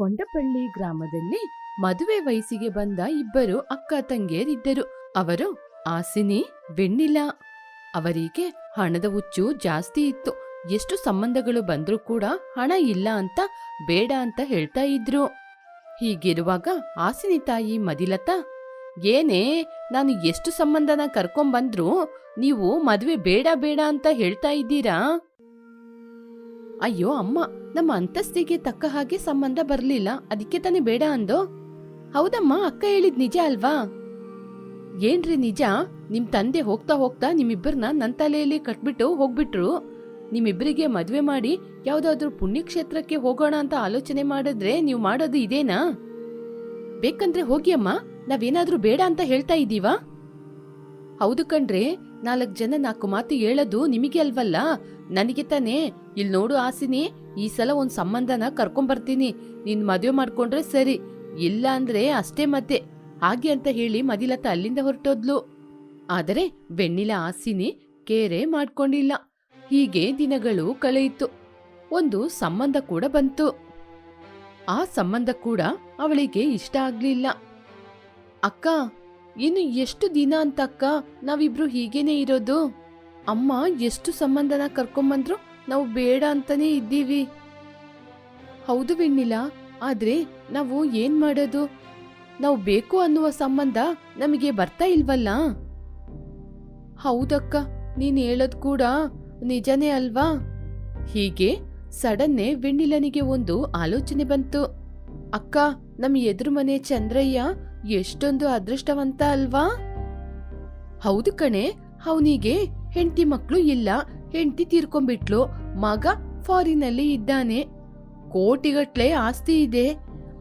ಕೊಂಡಪಳ್ಳಿ ಗ್ರಾಮದಲ್ಲಿ ಮದುವೆ ವಯಸ್ಸಿಗೆ ಬಂದ ಇಬ್ಬರು ಅಕ್ಕ ತಂಗಿಯರಿದ್ದರು. ಅವರು ಆಸಿನಿ ಬೆಣ್ಣಿಲ ಅವರಿಗೆ ಹಣದ ಹುಚ್ಚು ಜಾಸ್ತಿ ಇತ್ತು. ಎಷ್ಟು ಸಂಬಂಧಗಳು ಬಂದ್ರೂ ಕೂಡ ಹಣ ಇಲ್ಲ ಅಂತ ಬೇಡ ಅಂತ ಹೇಳ್ತಾ ಇದ್ರು. ಹೀಗಿರುವಾಗ ಆಸಿನಿ ತಾಯಿ ಮದಿಲತಾ, ಏನೇ ನಾನು ಎಷ್ಟು ಸಂಬಂಧನ ಕರ್ಕೊಂಬಂದ್ರು ನೀವು ಮದುವೆ ಬೇಡ ಬೇಡ ಅಂತ ಹೇಳ್ತಾ ಇದ್ದೀರಾ? ಅಯ್ಯೋ, ಅಮ್ಮ. ನಮ್ಮ ಅಂತಸ್ತಿಗೆ ತಕ್ಕ ಹಾಗೆ ಸಂಬಂಧ ಬರ್ಲಿಲ್ಲ. ಅದಕ್ಕೆ ತಾನೇ ಬೇಡ ಅಂದೋ? ಹೌದಮ್ಮ, ಅಕ್ಕ ಹೇಳಿದ್ ನಿಜ ಅಲ್ವಾ? ಏನ್ರಿ ನಿಜ? ನಿಮ್ ತಂದೆ ಹೋಗ್ತಾ ಹೋಗ್ತಾ ನಿಮ್ಮಿಬ್ಬರನ್ನ ನನ್ನ ತಲೆಯಲ್ಲಿ ಕಟ್ಬಿಟ್ಟು ಹೋಗ್ಬಿಟ್ರು. ನಿಮ್ಮಿಬ್ಬರಿಗೆ ಮದುವೆ ಮಾಡಿ ಯಾವುದಾದ್ರೂ ಪುಣ್ಯಕ್ಷೇತ್ರಕ್ಕೆ ಹೋಗೋಣ ಅಂತ ಆಲೋಚನೆ ಮಾಡಿದ್ರೆ ನೀವು ಮಾಡೋದು ಇದೇನಾ? ಬೇಕಂದ್ರೆ ಹೋಗಿ ಅಮ್ಮ, ನಾವೇನಾದ್ರೂ ಬೇಡ ಅಂತ ಹೇಳ್ತಾ ಇದ್ದೀವಾ? ಹೌದು ಕಣ್ರೆ, ನಾಲ್ಕು ಜನ ನಾಲ್ಕು ಮಾತು ಹೇಳೋದು ನಿಮಗೆ ಅಲ್ವಲ್ಲ? ನನಗೆ ತಾನೇ, ಇಲ್ ನೋಡು ಆಸಿನಿ, ಈ ಸಲ ಒಂದ್ ಸಂಬಂಧನ ಕರ್ಕೊಂಬರ್ತೀನಿ ನಿನ್ ಮದುವೆ ಮಾಡ್ಕೊಂಡ್ರೆ ಸರಿ, ಇಲ್ಲ ಅಂದ್ರೆ ಅಷ್ಟೇ ಮತ್ತೆ ಹಾಗೆ ಅಂತ ಹೇಳಿ ಮದಿಲತ ಅಲ್ಲಿಂದ ಹೊರಟೋದ್ಲು. ಆದರೆ ಬೆಣ್ಣಿಲ ಆಸಿನಿ ಕೇರೆ ಮಾಡ್ಕೊಂಡಿಲ್ಲ. ಹೀಗೆ ದಿನಗಳು ಕಳೆಯಿತು. ಒಂದು ಸಂಬಂಧ ಕೂಡ ಬಂತು. ಆ ಸಂಬಂಧ ಕೂಡ ಅವಳಿಗೆ ಇಷ್ಟ ಆಗ್ಲಿಲ್ಲ. ಅಕ್ಕ, ಇನ್ನು ಎಷ್ಟು ದಿನ ಅಂತ ಅಕ್ಕ, ನಾವಿಬ್ರು ಹೀಗೇನೆ ಇರೋದು? ಅಮ್ಮ, ಎಷ್ಟು ಸಂಬಂಧನ ಕರ್ಕೊಂಬಂದ್ರು ನಾವು ಬೇಡ ಅಂತಾನೆ ಇದ್ದೀವಿ. ಹೌದು ಬೆಣ್ಣಿಲ ಆದ್ರೆ ನಾವು ಏನ್ ಮಾಡೋದು? ನಾವು ಬೇಕು ಅನ್ನುವ ಸಂಬಂಧ ನಮಗೆ ಬರ್ತಾ ಇಲ್ವಲ್ಲ? ಹೌದಕ್ಕ, ನೀನ್ ಹೇಳೋದ್ ಕೂಡ ನಿಜನೇ ಅಲ್ವಾ? ಹೀಗೆ ಸಡನ್ನೇ ಬೆಣ್ಣಿಲನಿಗೆ ಒಂದು ಆಲೋಚನೆ ಬಂತು. ಅಕ್ಕ ನಮ್ಮ ಎದುರು ಮನೆ ಚಂದ್ರಯ್ಯ ಎಷ್ಟೊಂದು ಅದೃಷ್ಟವಂತ ಅಲ್ವಾ? ಹೌದು ಕಣೆ, ಅವನಿಗೆ ಹೆಂಡತಿ ಮಕ್ಕಳು ಇಲ್ಲ, ಹೆಂಡತಿ ತೀರ್ಕೊಂಡ್ಬಿಟ್ಲು, ಮಗ ಫಾರಿನಲ್ಲಿ ಇದ್ದಾನೆ. ಕೋಟಿಗಟ್ಲೆ ಆಸ್ತಿ ಇದೆ,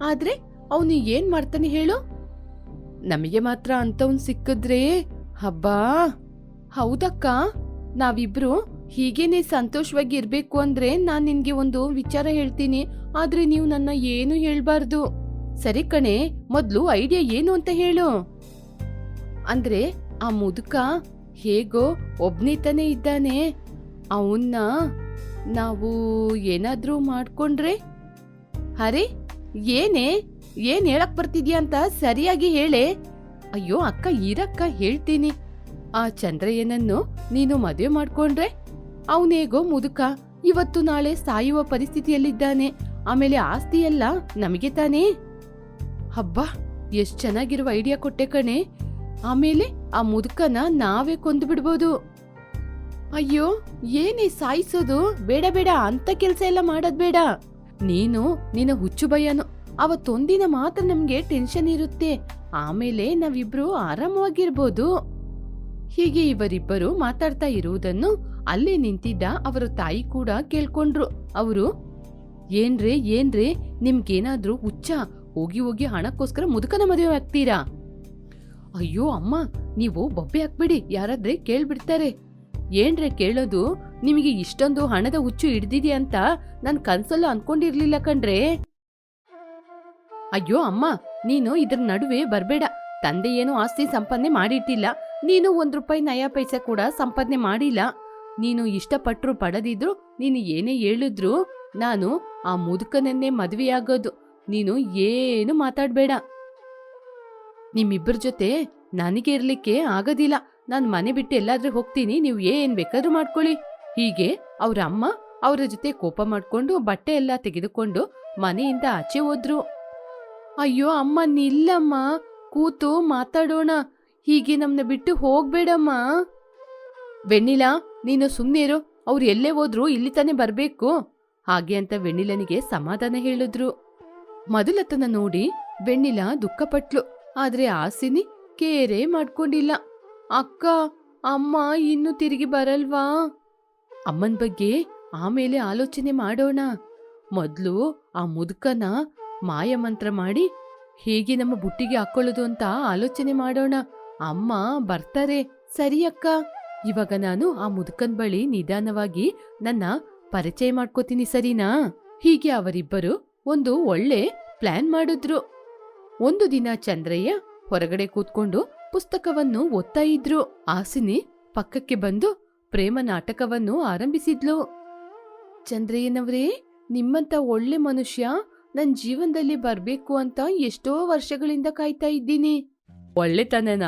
ಆದ್ರೆ ಅವನು ಏನ್ ಮಾಡ್ತಾನೆ ಹೇಳು? ನಮಗೆ ಮಾತ್ರ ಅಂತವನ್ ಸಿಕ್ಕಿದ್ರೆ, ಹಬ್ಬಾ? ಹೌದಕ್ಕ, ನಾವಿಬ್ರು ಹೀಗೇನೆ ಸಂತೋಷವಾಗಿ ಇರ್ಬೇಕು ಅಂದ್ರೆ ನಾನ್ ನಿನ್ಗೆ ಒಂದು ವಿಚಾರ ಹೇಳ್ತೀನಿ, ಆದ್ರೆ ನೀವು ನನ್ನ ಏನು ಹೇಳ್ಬಾರ್ದು? ಸರಿ ಕಣೆ, ಮೊದ್ಲು ಐಡಿಯಾ ಏನು ಅಂತ ಹೇಳು. ಅಂದ್ರೆ ಆ ಮುದುಕ ಹೇಗೋ ಒಬ್ನಿತಾನೆ ತಾನೇ ಇದ್ದಾನೆ. ಅವನ್ನ ನಾವು ಏನಾದರೂ ಮಾಡ್ಕೊಂಡ್ರೆ? ಅರೆ, ಏನೇ? ಏನ್ ಹೇಳಕ್ ಬರ್ತಿದ್ಯಾ ಅಂತ ಸರಿಯಾಗಿ ಹೇಳೆ. ಅಯ್ಯೋ, ಅಕ್ಕ ಇರಕ್ಕ ಹೇಳ್ತೀನಿ. ಆ ಚಂದ್ರಯ್ಯನನ್ನು ನೀನು ಮದುವೆ ಮಾಡ್ಕೊಂಡ್ರೆ? ಅವನೇಗೋ ಮುದುಕ, ಇವತ್ತು ನಾಳೆ ಸಾಯುವ ಪರಿಸ್ಥಿತಿಯಲ್ಲಿದ್ದಾನೆ. ಆಮೇಲೆ ಆಸ್ತಿ ಎಲ್ಲ ನಮಗೆ ತಾನೇ? ಹಬ್ಬ ಎಷ್ಟ್ ಚೆನ್ನಾಗಿರುವ ಐಡಿಯಾ ಕೊಟ್ಟೆ ಕಣೆ. ಆಮೇಲೆ ಆ ಮುದುಕನ ನಾವೇ ಕೊಂದು ಬಿಡ್ಬೋದು. ಅಯ್ಯೋ, ಏನೇ ಸಾಯಿಸೋದು? ಬೇಡ ಬೇಡ, ಅಂತ ಕೆಲ್ಸ ಎಲ್ಲ ಮಾಡೋದ್ ಬೇಡ. ನೀನು ನಿನ್ನ ಹುಚ್ಚು ಭಯನು ಅವತ್ತೊಂದಿನ ಮಾತ್ರ ನಮ್ಗೆ ಟೆನ್ಷನ್ ಇರುತ್ತೆ. ಆಮೇಲೆ ನಾವಿಬ್ರು ಆರಾಮವಾಗಿರ್ಬೋದು. ಹೀಗೆ ಇವರಿಬ್ಬರು ಮಾತಾಡ್ತಾ ಇರುವುದನ್ನು ಅಲ್ಲೇ ನಿಂತಿದ್ದ ಅವರ ತಾಯಿ ಕೂಡ ಕೇಳ್ಕೊಂಡ್ರು. ಅವರು, ಏನ್ರೇ ಏನ್ರೇ, ನಿಮ್ಗೇನಾದ್ರೂ ಹುಚ್ಚ, ಹೋಗಿ ಹೋಗಿ ಹಣಕ್ಕೋಸ್ಕರ ಮುದುಕನ ಮದುವೆ ಆಗ್ತೀರಾ? ಅಯ್ಯೋ ಅಮ್ಮ, ನೀವು ಬೊಬ್ಬೆ ಹಾಕ್ಬಿಡಿ, ಯಾರಾದ್ರೆ ಕೇಳ್ಬಿಡ್ತಾರೆ. ಏನ್ರೆ ಕೇಳೋದು, ನಿಮಗೆ ಇಷ್ಟೊಂದು ಹಣದ ಹುಚ್ಚು ಹಿಡ್ದಿದೆ ಅಂತ ನನ್ ಕನ್ಸಲ್ಲೂ ಅನ್ಕೊಂಡಿರ್ಲಿಲ್ಲ ಕಣ್ರೆ. ಅಯ್ಯೋ ಅಮ್ಮ, ನೀನು ಇದ್ರ ನಡುವೆ ಬರ್ಬೇಡ. ತಂದೆ ಏನು ಆಸ್ತಿ ಸಂಪಾದನೆ ಮಾಡಿಟ್ಟಿಲ್ಲ. ನೀನು ಒಂದ್ ರೂಪಾಯಿ ನಯ ಪೈಸೆ ಕೂಡ ಸಂಪಾದನೆ ಮಾಡಿಲ್ಲ. ನೀನು ಇಷ್ಟಪಟ್ರು ಪಡದಿದ್ರು, ನೀನು ಏನೇ ಹೇಳಿದ್ರು ನಾನು ಆ ಮುದುಕನನ್ನೇ ಮದುವೆಯಾಗೋದು. ನೀನು ಏನು ಮಾತಾಡ್ಬೇಡ. ನಿಮ್ಮಿಬ್ಬರ ಜೊತೆ ನನಗೆ ಇರ್ಲಿಕ್ಕೆ ಆಗೋದಿಲ್ಲ. ನಾನು ಮನೆ ಬಿಟ್ಟು ಎಲ್ಲಾದ್ರೂ ಹೋಗ್ತೀನಿ, ನೀವು ಏನ್ ಬೇಕಾದ್ರೂ ಮಾಡ್ಕೊಳ್ಳಿ. ಹೀಗೆ ಅವ್ರ ಅಮ್ಮ ಅವರ ಜೊತೆ ಕೋಪ ಮಾಡ್ಕೊಂಡು ಬಟ್ಟೆ ಎಲ್ಲ ತೆಗೆದುಕೊಂಡು ಮನೆಯಿಂದ ಆಚೆ ಹೋದ್ರು. ಅಯ್ಯೋ ಅಮ್ಮ, ನಿಲ್ಲಮ್ಮ, ಕೂತು ಮಾತಾಡೋಣ. ಹೀಗೆ ನಮ್ನ ಬಿಟ್ಟು ಹೋಗ್ಬೇಡಮ್ಮ. ವೆಣ್ಣಿಲ, ನೀನು ಸುಮ್ನಿರು ಅವ್ರು ಎಲ್ಲೇ ಹೋದ್ರು ಇಲ್ಲಿ ತಾನೇ ಬರ್ಬೇಕು. ಹಾಗೆ ಅಂತ ವೆಣ್ಣಿಲನಿಗೆ ಸಮಾಧಾನ ಹೇಳಿದ್ರು. ಮೊದಲತನ ನೋಡಿ ವೆಣ್ಣಿಲ ದುಃಖಪಟ್ಲು. ಆದ್ರೆ ಆಸಿನಿ ಕೇರೆ ಮಾಡ್ಕೊಂಡಿಲ್ಲ. ಅಕ್ಕ, ಅಮ್ಮ ಇನ್ನು ತಿರುಗಿ ಬರಲ್ವಾ? ಅಮ್ಮನ್ ಬಗ್ಗೆ ಆಮೇಲೆ ಆಲೋಚನೆ ಮಾಡೋಣ. ಮೊದ್ಲು ಆ ಮುದುಕನ ಮಾಯಮಂತ್ರ ಮಾಡಿ ಹೇಗೆ ನಮ್ಮ ಬುಟ್ಟಿಗೆ ಹಾಕೊಳ್ಳೋದು ಅಂತ ಆಲೋಚನೆ ಮಾಡೋಣ. ಅಮ್ಮ ಬರ್ತಾರೆ. ಸರಿ ಅಕ್ಕ. ಇವಾಗ ನಾನು ಆ ಮುದುಕನ್ ಬಳಿ ನಿಧಾನವಾಗಿ ನನ್ನ ಪರಿಚಯ ಮಾಡ್ಕೋತೀನಿ ಸರಿನಾ? ಹೀಗೆ ಅವರಿಬ್ಬರು ಒಂದು ಒಳ್ಳೆ ಪ್ಲಾನ್ ಮಾಡಿದ್ರು. ಒಂದು ದಿನ ಚಂದ್ರಯ್ಯ ಹೊರಗಡೆ ಕೂತ್ಕೊಂಡು ಪುಸ್ತಕವನ್ನು ಓದ್ತಾ ಇದ್ರು. ಆಸಿನಿ ಪಕ್ಕಕ್ಕೆ ಬಂದು ಪ್ರೇಮ ನಾಟಕವನ್ನು ಆರಂಭಿಸಿದ್ಲು. ಚಂದ್ರಯ್ಯನವರೇ, ನಿಮ್ಮಂತ ಒಳ್ಳೆ ಮನುಷ್ಯ ನನ್ ಜೀವನದಲ್ಲಿ ಬರ್ಬೇಕು ಅಂತ ಎಷ್ಟೋ ವರ್ಷಗಳಿಂದ ಕಾಯ್ತಾ ಇದ್ದೀನಿ. ಒಳ್ಳೆತನನ,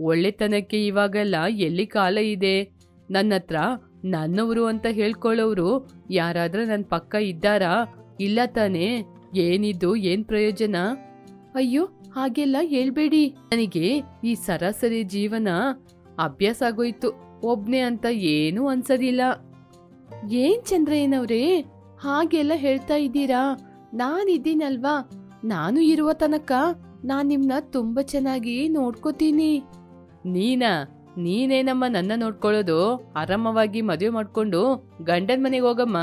ಒಳ್ಳೆತನಕ್ಕೆ ಇವಾಗೆಲ್ಲ ಎಲ್ಲಿ ಕಾಲ ಇದೆ? ನನ್ನ ಹತ್ರ ನನ್ನವರು ಅಂತ ಹೇಳ್ಕೊಳ್ಳೋರು ಯಾರಾದ್ರೂ ನನ್ನ ಪಕ್ಕ ಇದ್ದಾರಾ? ಇಲ್ಲ ತಾನೇ? ಏನಿದ್ದು ಏನ್ ಪ್ರಯೋಜನ? ಅಯ್ಯೋ, ಹಾಗೆಲ್ಲ ಹೇಳ್ಬೇಡಿ. ನನಗೆ ಈ ಸರಾಸರಿ ಜೀವನ ಅಭ್ಯಾಸ ಆಗೋಯ್ತು. ಒಬ್ನೇ ಅಂತ ಏನೂ ಅನ್ಸದಿಲ್ಲ. ಏನ್ ಚಂದ್ರಯ್ಯನವ್ರೇ, ಹಾಗೆಲ್ಲ ಹೇಳ್ತಾ ಇದ್ದೀರಾ? ನಾನಿದ್ದೀನಲ್ವಾ? ನಾನು ಇರುವ ತನಕ ನಾನ್ ನಿಮ್ನ ತುಂಬಾ ಚೆನ್ನಾಗಿ ನೋಡ್ಕೋತೀನಿ. ನೀನಾ ನೀನೇನಮ್ಮ ನನ್ನ ನೋಡ್ಕೊಳ್ಳೋದು ಆರಾಮವಾಗಿ ಮದುವೆ ಮಾಡ್ಕೊಂಡು ಗಂಡನ ಮನೆಗೆ ಹೋಗಮ್ಮ.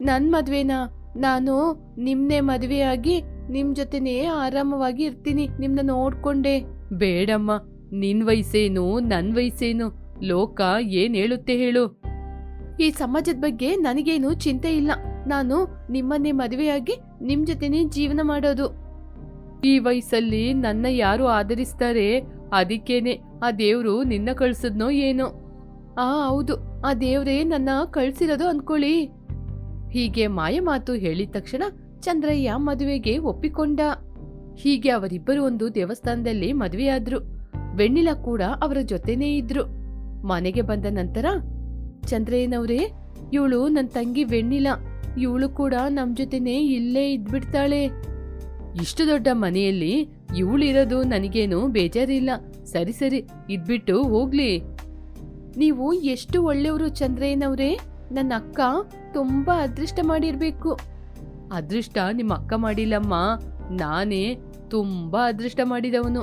ನನ್ ಮದ್ವೆನಾ? ನಾನು ನಿಮ್ನೆ ಮದುವೆಯಾಗಿ ನಿಮ್ ಜೊತೆನೇ ಆರಾಮವಾಗಿ ಇರ್ತೀನಿ ನಿಮ್ನ ನೋಡ್ಕೊಂಡೆ. ಬೇಡಮ್ಮ ನಿನ್ ವಯಸ್ಸೇನು ನನ್ ವಯಸ್ಸೇನು? ಲೋಕ ಏನ್ ಹೇಳುತ್ತೆ ಹೇಳು. ಈ ಸಮಾಜದ ಬಗ್ಗೆ ನನಗೇನು ಚಿಂತೆ ಇಲ್ಲ. ನಾನು ನಿಮ್ಮನ್ನೇ ಮದುವೆಯಾಗಿ ನಿಮ್ ಜೊತೆನೇ ಜೀವನ ಮಾಡೋದು. ಈ ವಯಸ್ಸಲ್ಲಿ ನನ್ನ ಯಾರು ಆಧರಿಸ್ತಾರೆ? ಅದಕ್ಕೇನೆ ಆ ದೇವ್ರು ನಿನ್ನ ಕಳ್ಸದ್ನೋ ಏನೋ? ಆ ಹೌದು ಆ ದೇವ್ರೇ ನನ್ನ ಕಳ್ಸಿರೋದು ಅನ್ಕೊಳ್ಳಿ. ಹೀಗೆ ಮಾಯಮಾತು ಹೇಳಿದ ತಕ್ಷಣ ಚಂದ್ರಯ್ಯ ಮದುವೆಗೆ ಒಪ್ಪಿಕೊಂಡ. ಹೀಗೆ ಅವರಿಬ್ಬರು ಒಂದು ದೇವಸ್ಥಾನದಲ್ಲಿ ಮದುವೆಯಾದ್ರು. ವೆಣ್ಣಿಲ ಕೂಡ ಅವರ ಜೊತೆನೇ ಇದ್ರು. ಮನೆಗೆ ಬಂದ ನಂತರ, ಚಂದ್ರಯ್ಯನವ್ರೇ, ಇವಳು ನನ್ನ ತಂಗಿ ವೆಣ್ಣಿಲ. ಇವಳು ಕೂಡ ನಮ್ ಜೊತೆನೇ ಇಲ್ಲೇ ಇದ್ಬಿಡ್ತಾಳೆ. ಇಷ್ಟು ದೊಡ್ಡ ಮನೆಯಲ್ಲಿ ಇವಳಿರೋದು ನನಗೇನು ಬೇಜಾರಿಲ್ಲ. ಸರಿ ಸರಿ, ಇದ್ಬಿಟ್ಟು ಹೋಗ್ಲಿ. ನೀವು ಎಷ್ಟು ಒಳ್ಳೆಯವರು ಚಂದ್ರಯ್ಯನವ್ರೇ. ನನ್ನ ಅಕ್ಕ ತುಂಬಾ ಅದೃಷ್ಟ ಮಾಡಿರ್ಬೇಕು. ಅದೃಷ್ಟ ನಿಮ್ಮ ಅಕ್ಕ ಮಾಡಿಲ್ಲಮ್ಮ. ನಾನೇ ತುಂಬಾ ಅದೃಷ್ಟ ಮಾಡಿದವನು.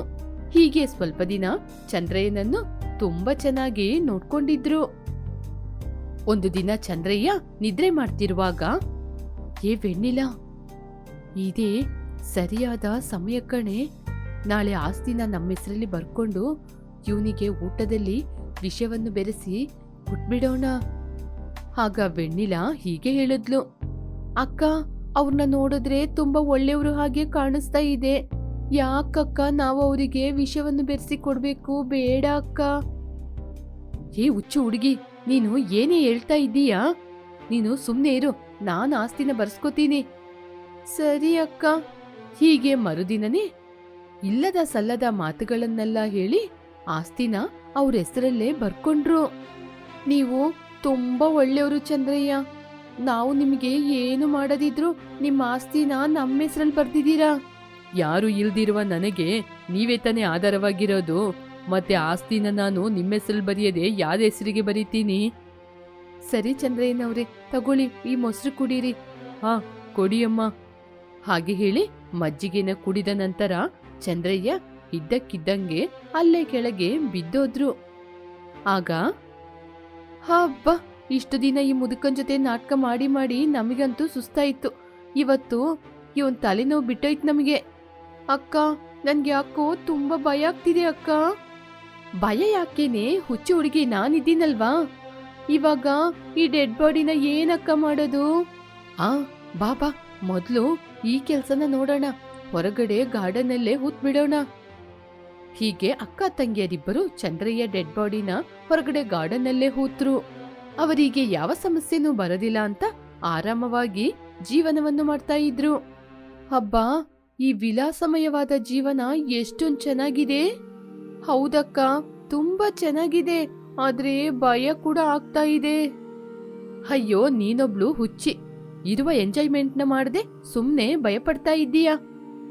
ಹೀಗೆ ಸ್ವಲ್ಪ ದಿನ ಚಂದ್ರಯ್ಯನನ್ನು ತುಂಬಾ ಚೆನ್ನಾಗಿ ನೋಡ್ಕೊಂಡಿದ್ರು. ಒಂದು ದಿನ ಚಂದ್ರಯ್ಯ ನಿದ್ರೆ ಮಾಡ್ತಿರುವಾಗ, ಏ ವೆಣ್ಣಿಲ, ಇದೇ ಸರಿಯಾದ ಸಮಯ ಕಣೆ. ನಾಳೆ ಆಸ್ತಿನ ನಮ್ಮ ಹೆಸರಲ್ಲಿ ಬರ್ಕೊಂಡು ಇವನಿಗೆ ಊಟದಲ್ಲಿ ವಿಷಯವನ್ನು ಬೆರೆಸಿ ಕೊಟ್ಬಿಡೋಣ. ಆಗ ವೆಣ್ಣಿಲ ಹೀಗೆ ಹೇಳಿದ್ಲು, ಅಕ್ಕ ಅವ್ರನ್ನ ನೋಡಿದ್ರೆ ತುಂಬಾ ಒಳ್ಳೆಯವರು ಹಾಗೆ ಕಾಣಿಸ್ತಾ ಇದೆ. ಯಾಕಕ್ಕ ನಾವು ಅವರಿಗೆ ವಿಷವನ್ನು ಬೆರೆಸಿ ಕೊಡ್ಬೇಕು? ಬೇಡ ಅಕ್ಕ. ಏ ಹುಚ್ಚು ಹುಡುಗಿ ನೀನು ಏನೇ ಹೇಳ್ತಾ ಇದ್ದೀಯಾ? ನೀನು ಸುಮ್ಮನೆ ಇರು ನಾನು ಆಸ್ತಿನ ಬರ್ಸ್ಕೊತೀನಿ. ಸರಿ ಅಕ್ಕ. ಹೀಗೆ ಮರುದಿನನೇ ಇಲ್ಲದ ಸಲ್ಲದ ಮಾತುಗಳನ್ನೆಲ್ಲ ಹೇಳಿ ಆಸ್ತಿನ ಅವ್ರ ಹೆಸರಲ್ಲೇ ಬರ್ಕೊಂಡ್ರು. ನೀವು ತುಂಬಾ ಒಳ್ಳೆಯವರು ಚಂದ್ರಯ್ಯ. ನಾವು ನಿಮಗೆ ಏನು ಮಾಡದಿದ್ರು ನಿಮ್ಮ ಆಸ್ತಿನ ನಮ್ಮ ಹೆಸರಲ್ಲಿ ಬರ್ದಿದ್ದೀರಾ? ಯಾರು ಇಲ್ದಿರುವ ನನಗೆ ನೀವೇ ತಾನೇ ಆಧಾರವಾಗಿರೋದು. ಮತ್ತೆ ಆಸ್ತಿನ ನಾನು ನಿಮ್ಮ ಹೆಸರಲ್ಲಿ ಬರೆಯದೆ ಯಾರ ಹೆಸರಿಗೆ ಬರೀತೀನಿ? ಸರಿ ಚಂದ್ರಯ್ಯನವ್ರೆ ತಗೊಳ್ಳಿ ಈ ಮೊಸರು ಕುಡೀರಿ. ಹಾ ಕೊಡಿಯಮ್ಮ. ಹಾಗೆ ಹೇಳಿ ಮಜ್ಜಿಗೆನ ಕುಡಿದ ನಂತರ ಚಂದ್ರಯ್ಯ ಇದ್ದಕ್ಕಿದ್ದಂಗೆ ಅಲ್ಲೇ ಕೆಳಗೆ ಬಿದ್ದೋದ್ರು. ಆಗ ಹಬ್ಬ ಇಷ್ಟು ದಿನ ಈ ಮುದುಕನ್ ಜೊತೆ ನಾಟಕ ಮಾಡಿ ಮಾಡಿ ನಮಗಂತೂ ಸುಸ್ತಾಯಿತ್ತು ಇವತ್ತು ಇವನ್ ತಲೆನೋವು ಬಿಟ್ಟೋಯ್ತು ನಮಗೆ. ಅಕ್ಕ, ನನ್ಗೆ ಯಾಕೋ ತುಂಬಾ ಭಯ ಆಗ್ತಿದೆ ಅಕ್ಕ. ಭಯ ಯಾಕೇನೆ? ಹುಚ್ಚು ಹುಡುಗಿ ನಾನಿದ್ದೀನಲ್ವಾ? ಇವಾಗ ಈ ಡೆಡ್ ಬಾಡಿನ ಏನಕ್ಕ ಮಾಡೋದು? ಆ ಬಾಬಾ ಮೊದ್ಲು ಈ ಕೆಲ್ಸನ ನೋಡೋಣ. ಹೊರಗಡೆ ಗಾರ್ಡನ್ನಲ್ಲೇ ಹೂತ್ ಬಿಡೋಣ. ಹೀಗೆ ಅಕ್ಕ ತಂಗಿಯರಿಬ್ಬರು ಚಂದ್ರಯ್ಯ ಡೆಡ್ ಬಾಡಿನ ಹೊರಗಡೆ ಗಾರ್ಡನ್ನಲ್ಲೇ ಹೂತ್ರು. ಅವರಿಗೆ ಯಾವ ಸಮಸ್ಯೆನೂ ಬರದಿಲ್ಲ ಅಂತ ಆರಾಮವಾಗಿ ಜೀವನವನ್ನು ಮಾಡ್ತಾ ಇದ್ರು. ಹಬ್ಬ, ಈ ವಿಲಾಸಮಯವಾದ ಜೀವನ ಎಷ್ಟೊಂದು ಚೆನ್ನಾಗಿದೆ. ಹೌದಕ್ಕ, ತುಂಬಾ ಚೆನ್ನಾಗಿದೆ, ಆದ್ರೆ ಭಯ ಕೂಡ ಆಗ್ತಾ ಇದೆ. ಅಯ್ಯೋ, ನೀನೊಬ್ಳು ಹುಚ್ಚಿ, ಇರುವ ಎಂಜಾಯ್ಮೆಂಟ್ನ ಮಾಡದೆ ಸುಮ್ಮನೆ ಭಯಪಡ್ತಾ ಇದ್ದೀಯಾ?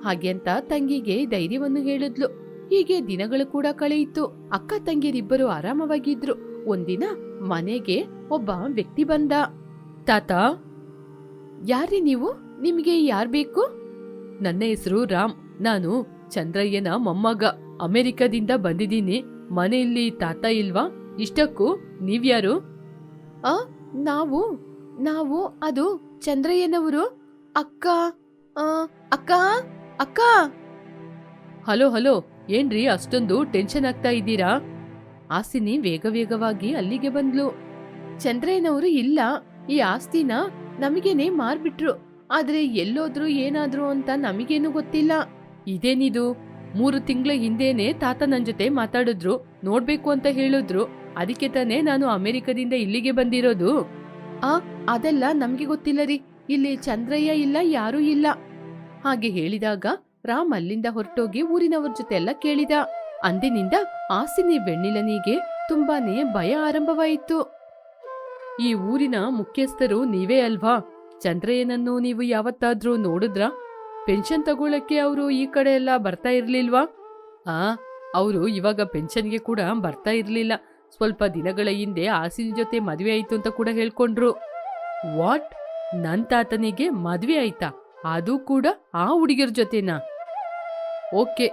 ಹಾಗೆಂತ ತಂಗಿಗೆ ಧೈರ್ಯವನ್ನು ಹೇಳಿದ್ಲು. ಹೀಗೆ ದಿನಗಳು ಕೂಡ ಕಳೆಯಿತು. ಅಕ್ಕ ತಂಗಿಯರಿಬ್ಬರು ಆರಾಮವಾಗಿದ್ರು. ಒಂದಿನ ಮನೆಗೆ ಒಬ್ಬ ವ್ಯಕ್ತಿ ಬಂದ, ತಾತ ಯಾರಿ ನೀವು? ನಿಮಗೆ ಯಾರ್ ಬೇಕು? ನನ್ನ ಹೆಸರು ರಾಮ್. ನಾನು ಚಂದ್ರಯ್ಯನ ಮೊಮ್ಮಗ. ಅಮೆರಿಕದಿಂದ ಬಂದಿದ್ದೀನಿ. ಮನೆಯಲ್ಲಿ ತಾತ ಇಲ್ವಾ? ಇಷ್ಟಕ್ಕೂ ನೀವ್ಯಾರು ಆ, ನಾವು ನಾವು ಅದು ಚಂದ್ರಯ್ಯನವರು. ಅಕ್ಕ ಅಕ್ಕ ಅಕ್ಕ. ಹಲೋ ಹಲೋ, ಏನ್ರಿ ಅಷ್ಟೊಂದು ಟೆನ್ಷನ್ ಆಗ್ತಾ ಇದ್ದೀರಾ? ಆಸಿನಿ ವೇಗ ವೇಗವಾಗಿ ಅಲ್ಲಿಗೆ ಬಂದ್ಲು. ಚಂದ್ರಯ್ಯನವರು ಇಲ್ಲ. ಈ ಆಸ್ತಿನ ನಮಗೇನೆ ಮಾರ್ಬಿಟ್ರು. ಆದ್ರೆ ಎಲ್ಲೋದ್ರು ಏನಾದ್ರು ಅಂತ ನಮಗೇನು ಗೊತ್ತಿಲ್ಲ. ಇದೇನಿದು? ಮೂರು ತಿಂಗಳ ಹಿಂದೇನೆ ತಾತ ನನ್ ಜೊತೆ ಮಾತಾಡಿದ್ರು, ನೋಡ್ಬೇಕು ಅಂತ ಹೇಳಿದ್ರು. ಅದಕ್ಕೆ ತಾನೇ ನಾನು ಅಮೆರಿಕದಿಂದ ಇಲ್ಲಿಗೆ ಬಂದಿರೋದು. ಆ, ಅದೆಲ್ಲ ನಮ್ಗೆ ಗೊತ್ತಿಲ್ಲ ರೀ. ಇಲ್ಲಿ ಚಂದ್ರಯ್ಯ ಇಲ್ಲ, ಯಾರೂ ಇಲ್ಲ. ಹಾಗೆ ಹೇಳಿದಾಗ ರಾಮ್ ಅಲ್ಲಿಂದ ಹೊರಟೋಗಿ ಊರಿನವ್ರ ಜೊತೆ ಎಲ್ಲ ಕೇಳಿದ. ಅಂದಿನಿಂದ ಆಸಿನಿ ಬೆಣ್ಣಿಲನಿಗೆ ತುಂಬಾನೇ ಭಯ ಆರಂಭವಾಯಿತು. ಈ ಊರಿನ ಮುಖ್ಯಸ್ಥರು ನೀವೇ ಅಲ್ವಾ? ಚಂದ್ರಯ್ಯನನ್ನು ನೀವು ಯಾವತ್ತಾದ್ರೂ ನೋಡಿದ್ರ? ಪೆನ್ಷನ್ ತಗೊಳ್ಳಕ್ಕೆ ಅವರು ಈ ಕಡೆ ಎಲ್ಲ ಬರ್ತಾ ಇರಲಿಲ್ವಾ? ಆ, ಅವರು ಇವಾಗ ಪೆನ್ಷನ್ಗೆ ಕೂಡ ಬರ್ತಾ ಇರ್ಲಿಲ್ಲ. ಸ್ವಲ್ಪ ದಿನಗಳ ಹಿಂದೆ ಆಸಿನ ಜೊತೆ ಮದುವೆ ಆಯಿತು ಅಂತ ಕೂಡ ಹೇಳ್ಕೊಂಡ್ರು. ವಾಟ್? ನನ್ನ ತಾತನಿಗೆ ಮದುವೆ ಆಯ್ತಾ? ಅದು ಕೂಡ ಆ ಹುಡುಗಿಯರ ಜೊತೆನಾ? ಓಕೆ.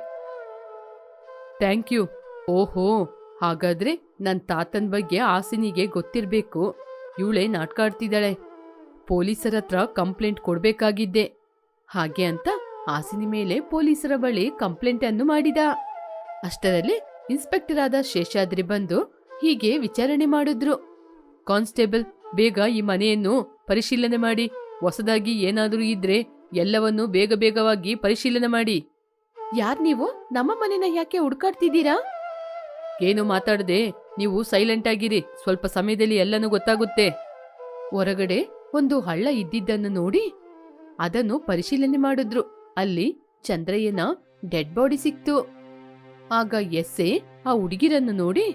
Thank you. ಓಹೋ, ಹಾಗಾದ್ರೆ ನನ್ನ ತಾತನ ಬಗ್ಗೆ ಆಸಿನಿಗೆ ಗೊತ್ತಿರ್ಬೇಕು. ಇವಳೇ ನಾಟಕ ಆಡ್ತಿದ್ದಾಳೆ ಪೊಲೀಸರ ಹತ್ರ ಕಂಪ್ಲೇಂಟ್ ಕೊಡ್ಬೇಕಾಗಿದ್ದೆ. ಹಾಗೆ ಅಂತ ಆಸಿನಿ ಮೇಲೆ ಪೊಲೀಸರ ಬಳಿ ಕಂಪ್ಲೇಂಟ್ ಅನ್ನು ಮಾಡಿದ. ಅಷ್ಟರಲ್ಲಿ ಇನ್ಸ್ಪೆಕ್ಟರ್ ಆದ ಶೇಷಾದ್ರಿ ಬಂದು ಹೀಗೆ ವಿಚಾರಣೆ ಮಾಡಿದ್ರು. ಕಾನ್ಸ್ಟೇಬಲ್, ಬೇಗ ಈ ಮನೆಯನ್ನು ಪರಿಶೀಲನೆ ಮಾಡಿ. ಹೊಸದಾಗಿ ಏನಾದರೂ ಇದ್ರೆ ಎಲ್ಲವನ್ನೂ ಬೇಗ ಬೇಗವಾಗಿ ಪರಿಶೀಲನೆ ಮಾಡಿ. ಯಾರ್ ನೀವು? ನಮ್ಮ ಮನೆನ ಯಾಕೆ ಹುಡ್ಕಾಡ್ತಿದ್ದೀರಾ? ಏನು ಮಾತಾಡದೆ ನೀವು ಸೈಲೆಂಟ್ ಆಗಿರಿ. ಸ್ವಲ್ಪ ಸಮಯದಲ್ಲಿ ಎಲ್ಲನೂ ಗೊತ್ತಾಗುತ್ತೆ. ಹೊರಗಡೆ ಒಂದು ಹಳ್ಳ ಇದ್ದಿದ್ದನ್ನು ನೋಡಿ ಅದನ್ನು ಪರಿಶೀಲನೆ ಮಾಡಿದ್ರು. ಅಲ್ಲಿ ಚಂದ್ರಯ್ಯನ ಡೆಡ್ ಬಾಡಿ ಸಿಕ್ತು. ಆಗ ಎಸ್ಸೆ ಆ ಹುಡುಗಿರನ್ನು ನೋಡಿ,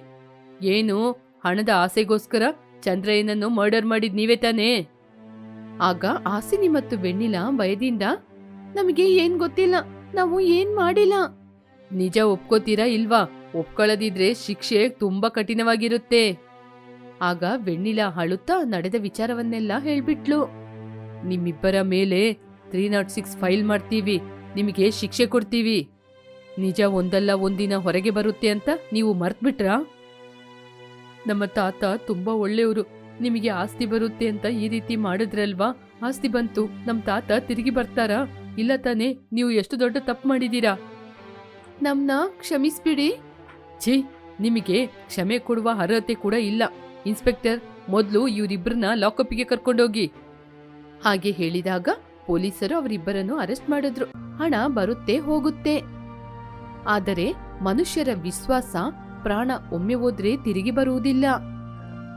ಏನು, ಹಣದ ಆಸೆಗೋಸ್ಕರ ಚಂದ್ರಯ್ಯನನ್ನು ಮರ್ಡರ್ ಮಾಡಿದ್ ನೀವೇ ತಾನೇ? ಆಗ ಆಸಿನಿ ಮತ್ತು ಬೆಣ್ಣಿಲ ಭಯದಿಂದ, ನಮಗೆ ಏನ್ ಗೊತ್ತಿಲ್ಲ, ನಾವು ಏನ್ ಮಾಡಿಲ್ಲ? ನಿಜ ಒಪ್ಕೋತೀರಾ ಇಲ್ವಾ? ಒಪ್ಕೊಳ್ಳದಿದ್ರೆ ಶಿಕ್ಷೆ ತುಂಬಾ ಕಠಿಣವಾಗಿರುತ್ತೆ. ಆಗ ವೆಣ್ಣಿಲ ಅಳುತ್ತಾ ನಡೆದ ವಿಚಾರವನ್ನೆಲ್ಲ ಹೇಳ್ಬಿಟ್ಲು. ನಿಮ್ಮಿಬ್ಬರ ಮೇಲೆ ತ್ರೀ ನಾಟ್ ಸಿಕ್ಸ್ ಫೈಲ್ ಮಾಡ್ತೀವಿ, ನಿಮಗೆ ಶಿಕ್ಷೆ ಕೊಡ್ತೀವಿ. ನಿಜ ಒಂದಲ್ಲ ಒಂದಿನ ಹೊರಗೆ ಬರುತ್ತೆ ಅಂತ ನೀವು ಮರ್ತ್ಬಿಟ್ರಾ? ನಮ್ಮ ತಾತ ತುಂಬಾ ಒಳ್ಳೆಯವರು, ನಿಮಗೆ ಆಸ್ತಿ ಬರುತ್ತೆ ಅಂತ ಈ ರೀತಿ ಮಾಡಿದ್ರಲ್ವಾ? ಆಸ್ತಿ ಬಂತು ನಮ್ ತಾತ ತಿರುಗಿ ಬರ್ತಾರಾ? ಇಲ್ಲ ತಾನೇ, ನೀವು ಎಷ್ಟು ದೊಡ್ಡ ತಪ್ಪು ಮಾಡಿದೀರಾ ನಮ್ಮನ್ನ ಕ್ಷಮಿಸ್ಬಿಡಿ. ಛೀ, ನಿಮಗೆ ಕ್ಷಮೆ ಕೊಡುವ ಅರ್ಹತೆ ಕೂಡ ಇಲ್ಲ. ಇನ್ಸ್ಪೆಕ್ಟರ್, ಮೊದಲು ಇವರಿಬ್ಬರನ್ನ ಲಾಕಪ್ಗೆ ಕರ್ಕೊಂಡೋಗಿ. ಹಾಗೆ ಹೇಳಿದಾಗ ಪೊಲೀಸರು ಅವರಿಬ್ಬರನ್ನು ಅರೆಸ್ಟ್ ಮಾಡಿದ್ರು. ಹಣ ಬರುತ್ತೆ, ಹೋಗುತ್ತೆ. ಆದರೆ ಮನುಷ್ಯರ ವಿಶ್ವಾಸ ಪ್ರಾಣ ಒಮ್ಮೆ ಹೋದ್ರೆ ತಿರುಗಿ ಬರುವುದಿಲ್ಲ.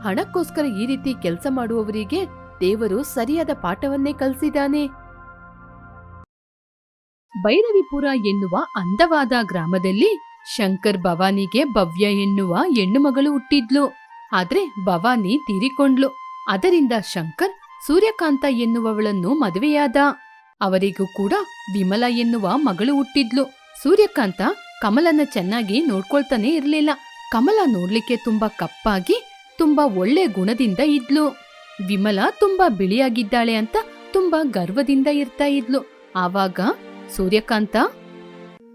ಹಣಕ್ಕೋಸ್ಕರ ಈ ರೀತಿ ಕೆಲಸ ಮಾಡುವವರಿಗೆ ದೇವರು ಸರಿಯಾದ ಪಾಠವನ್ನೇ ಕಲಿಸಿದಾನೆ ಭೈರವಿಪುರ ಎನ್ನುವ ಅಂದವಾದ ಗ್ರಾಮದಲ್ಲಿ ಶಂಕರ್ ಭವಾನಿಗೆ ಭವ್ಯ ಎನ್ನುವ ಹೆಣ್ಣು ಮಗಳು ಹುಟ್ಟಿದ್ಲು. ಆದ್ರೆ ಭವಾನಿ ತೀರಿಕೊಂಡ್ಲು. ಅದರಿಂದ ಶಂಕರ್ ಸೂರ್ಯಕಾಂತ ಎನ್ನುವವಳನ್ನು ಮದುವೆಯಾದ. ಅವರಿಗೂ ಕೂಡ ವಿಮಲ ಎನ್ನುವ ಮಗಳು ಹುಟ್ಟಿದ್ಲು. ಸೂರ್ಯಕಾಂತ ಕಮಲನ ಚೆನ್ನಾಗಿ ನೋಡ್ಕೊಳ್ತಾನೆ ಇರಲಿಲ್ಲ. ಕಮಲ ನೋಡ್ಲಿಕ್ಕೆ ತುಂಬಾ ಕಪ್ಪಾಗಿ, ತುಂಬಾ ಒಳ್ಳೆ ಗುಣದಿಂದ ಇದ್ಲು. ವಿಮಲ ತುಂಬಾ ಬಿಳಿಯಾಗಿದ್ದಾಳೆ ಅಂತ ತುಂಬಾ ಗರ್ವದಿಂದ ಇರ್ತಾ ಇದ್ಲು. ಆವಾಗ ಸೂರ್ಯಕಾಂತ,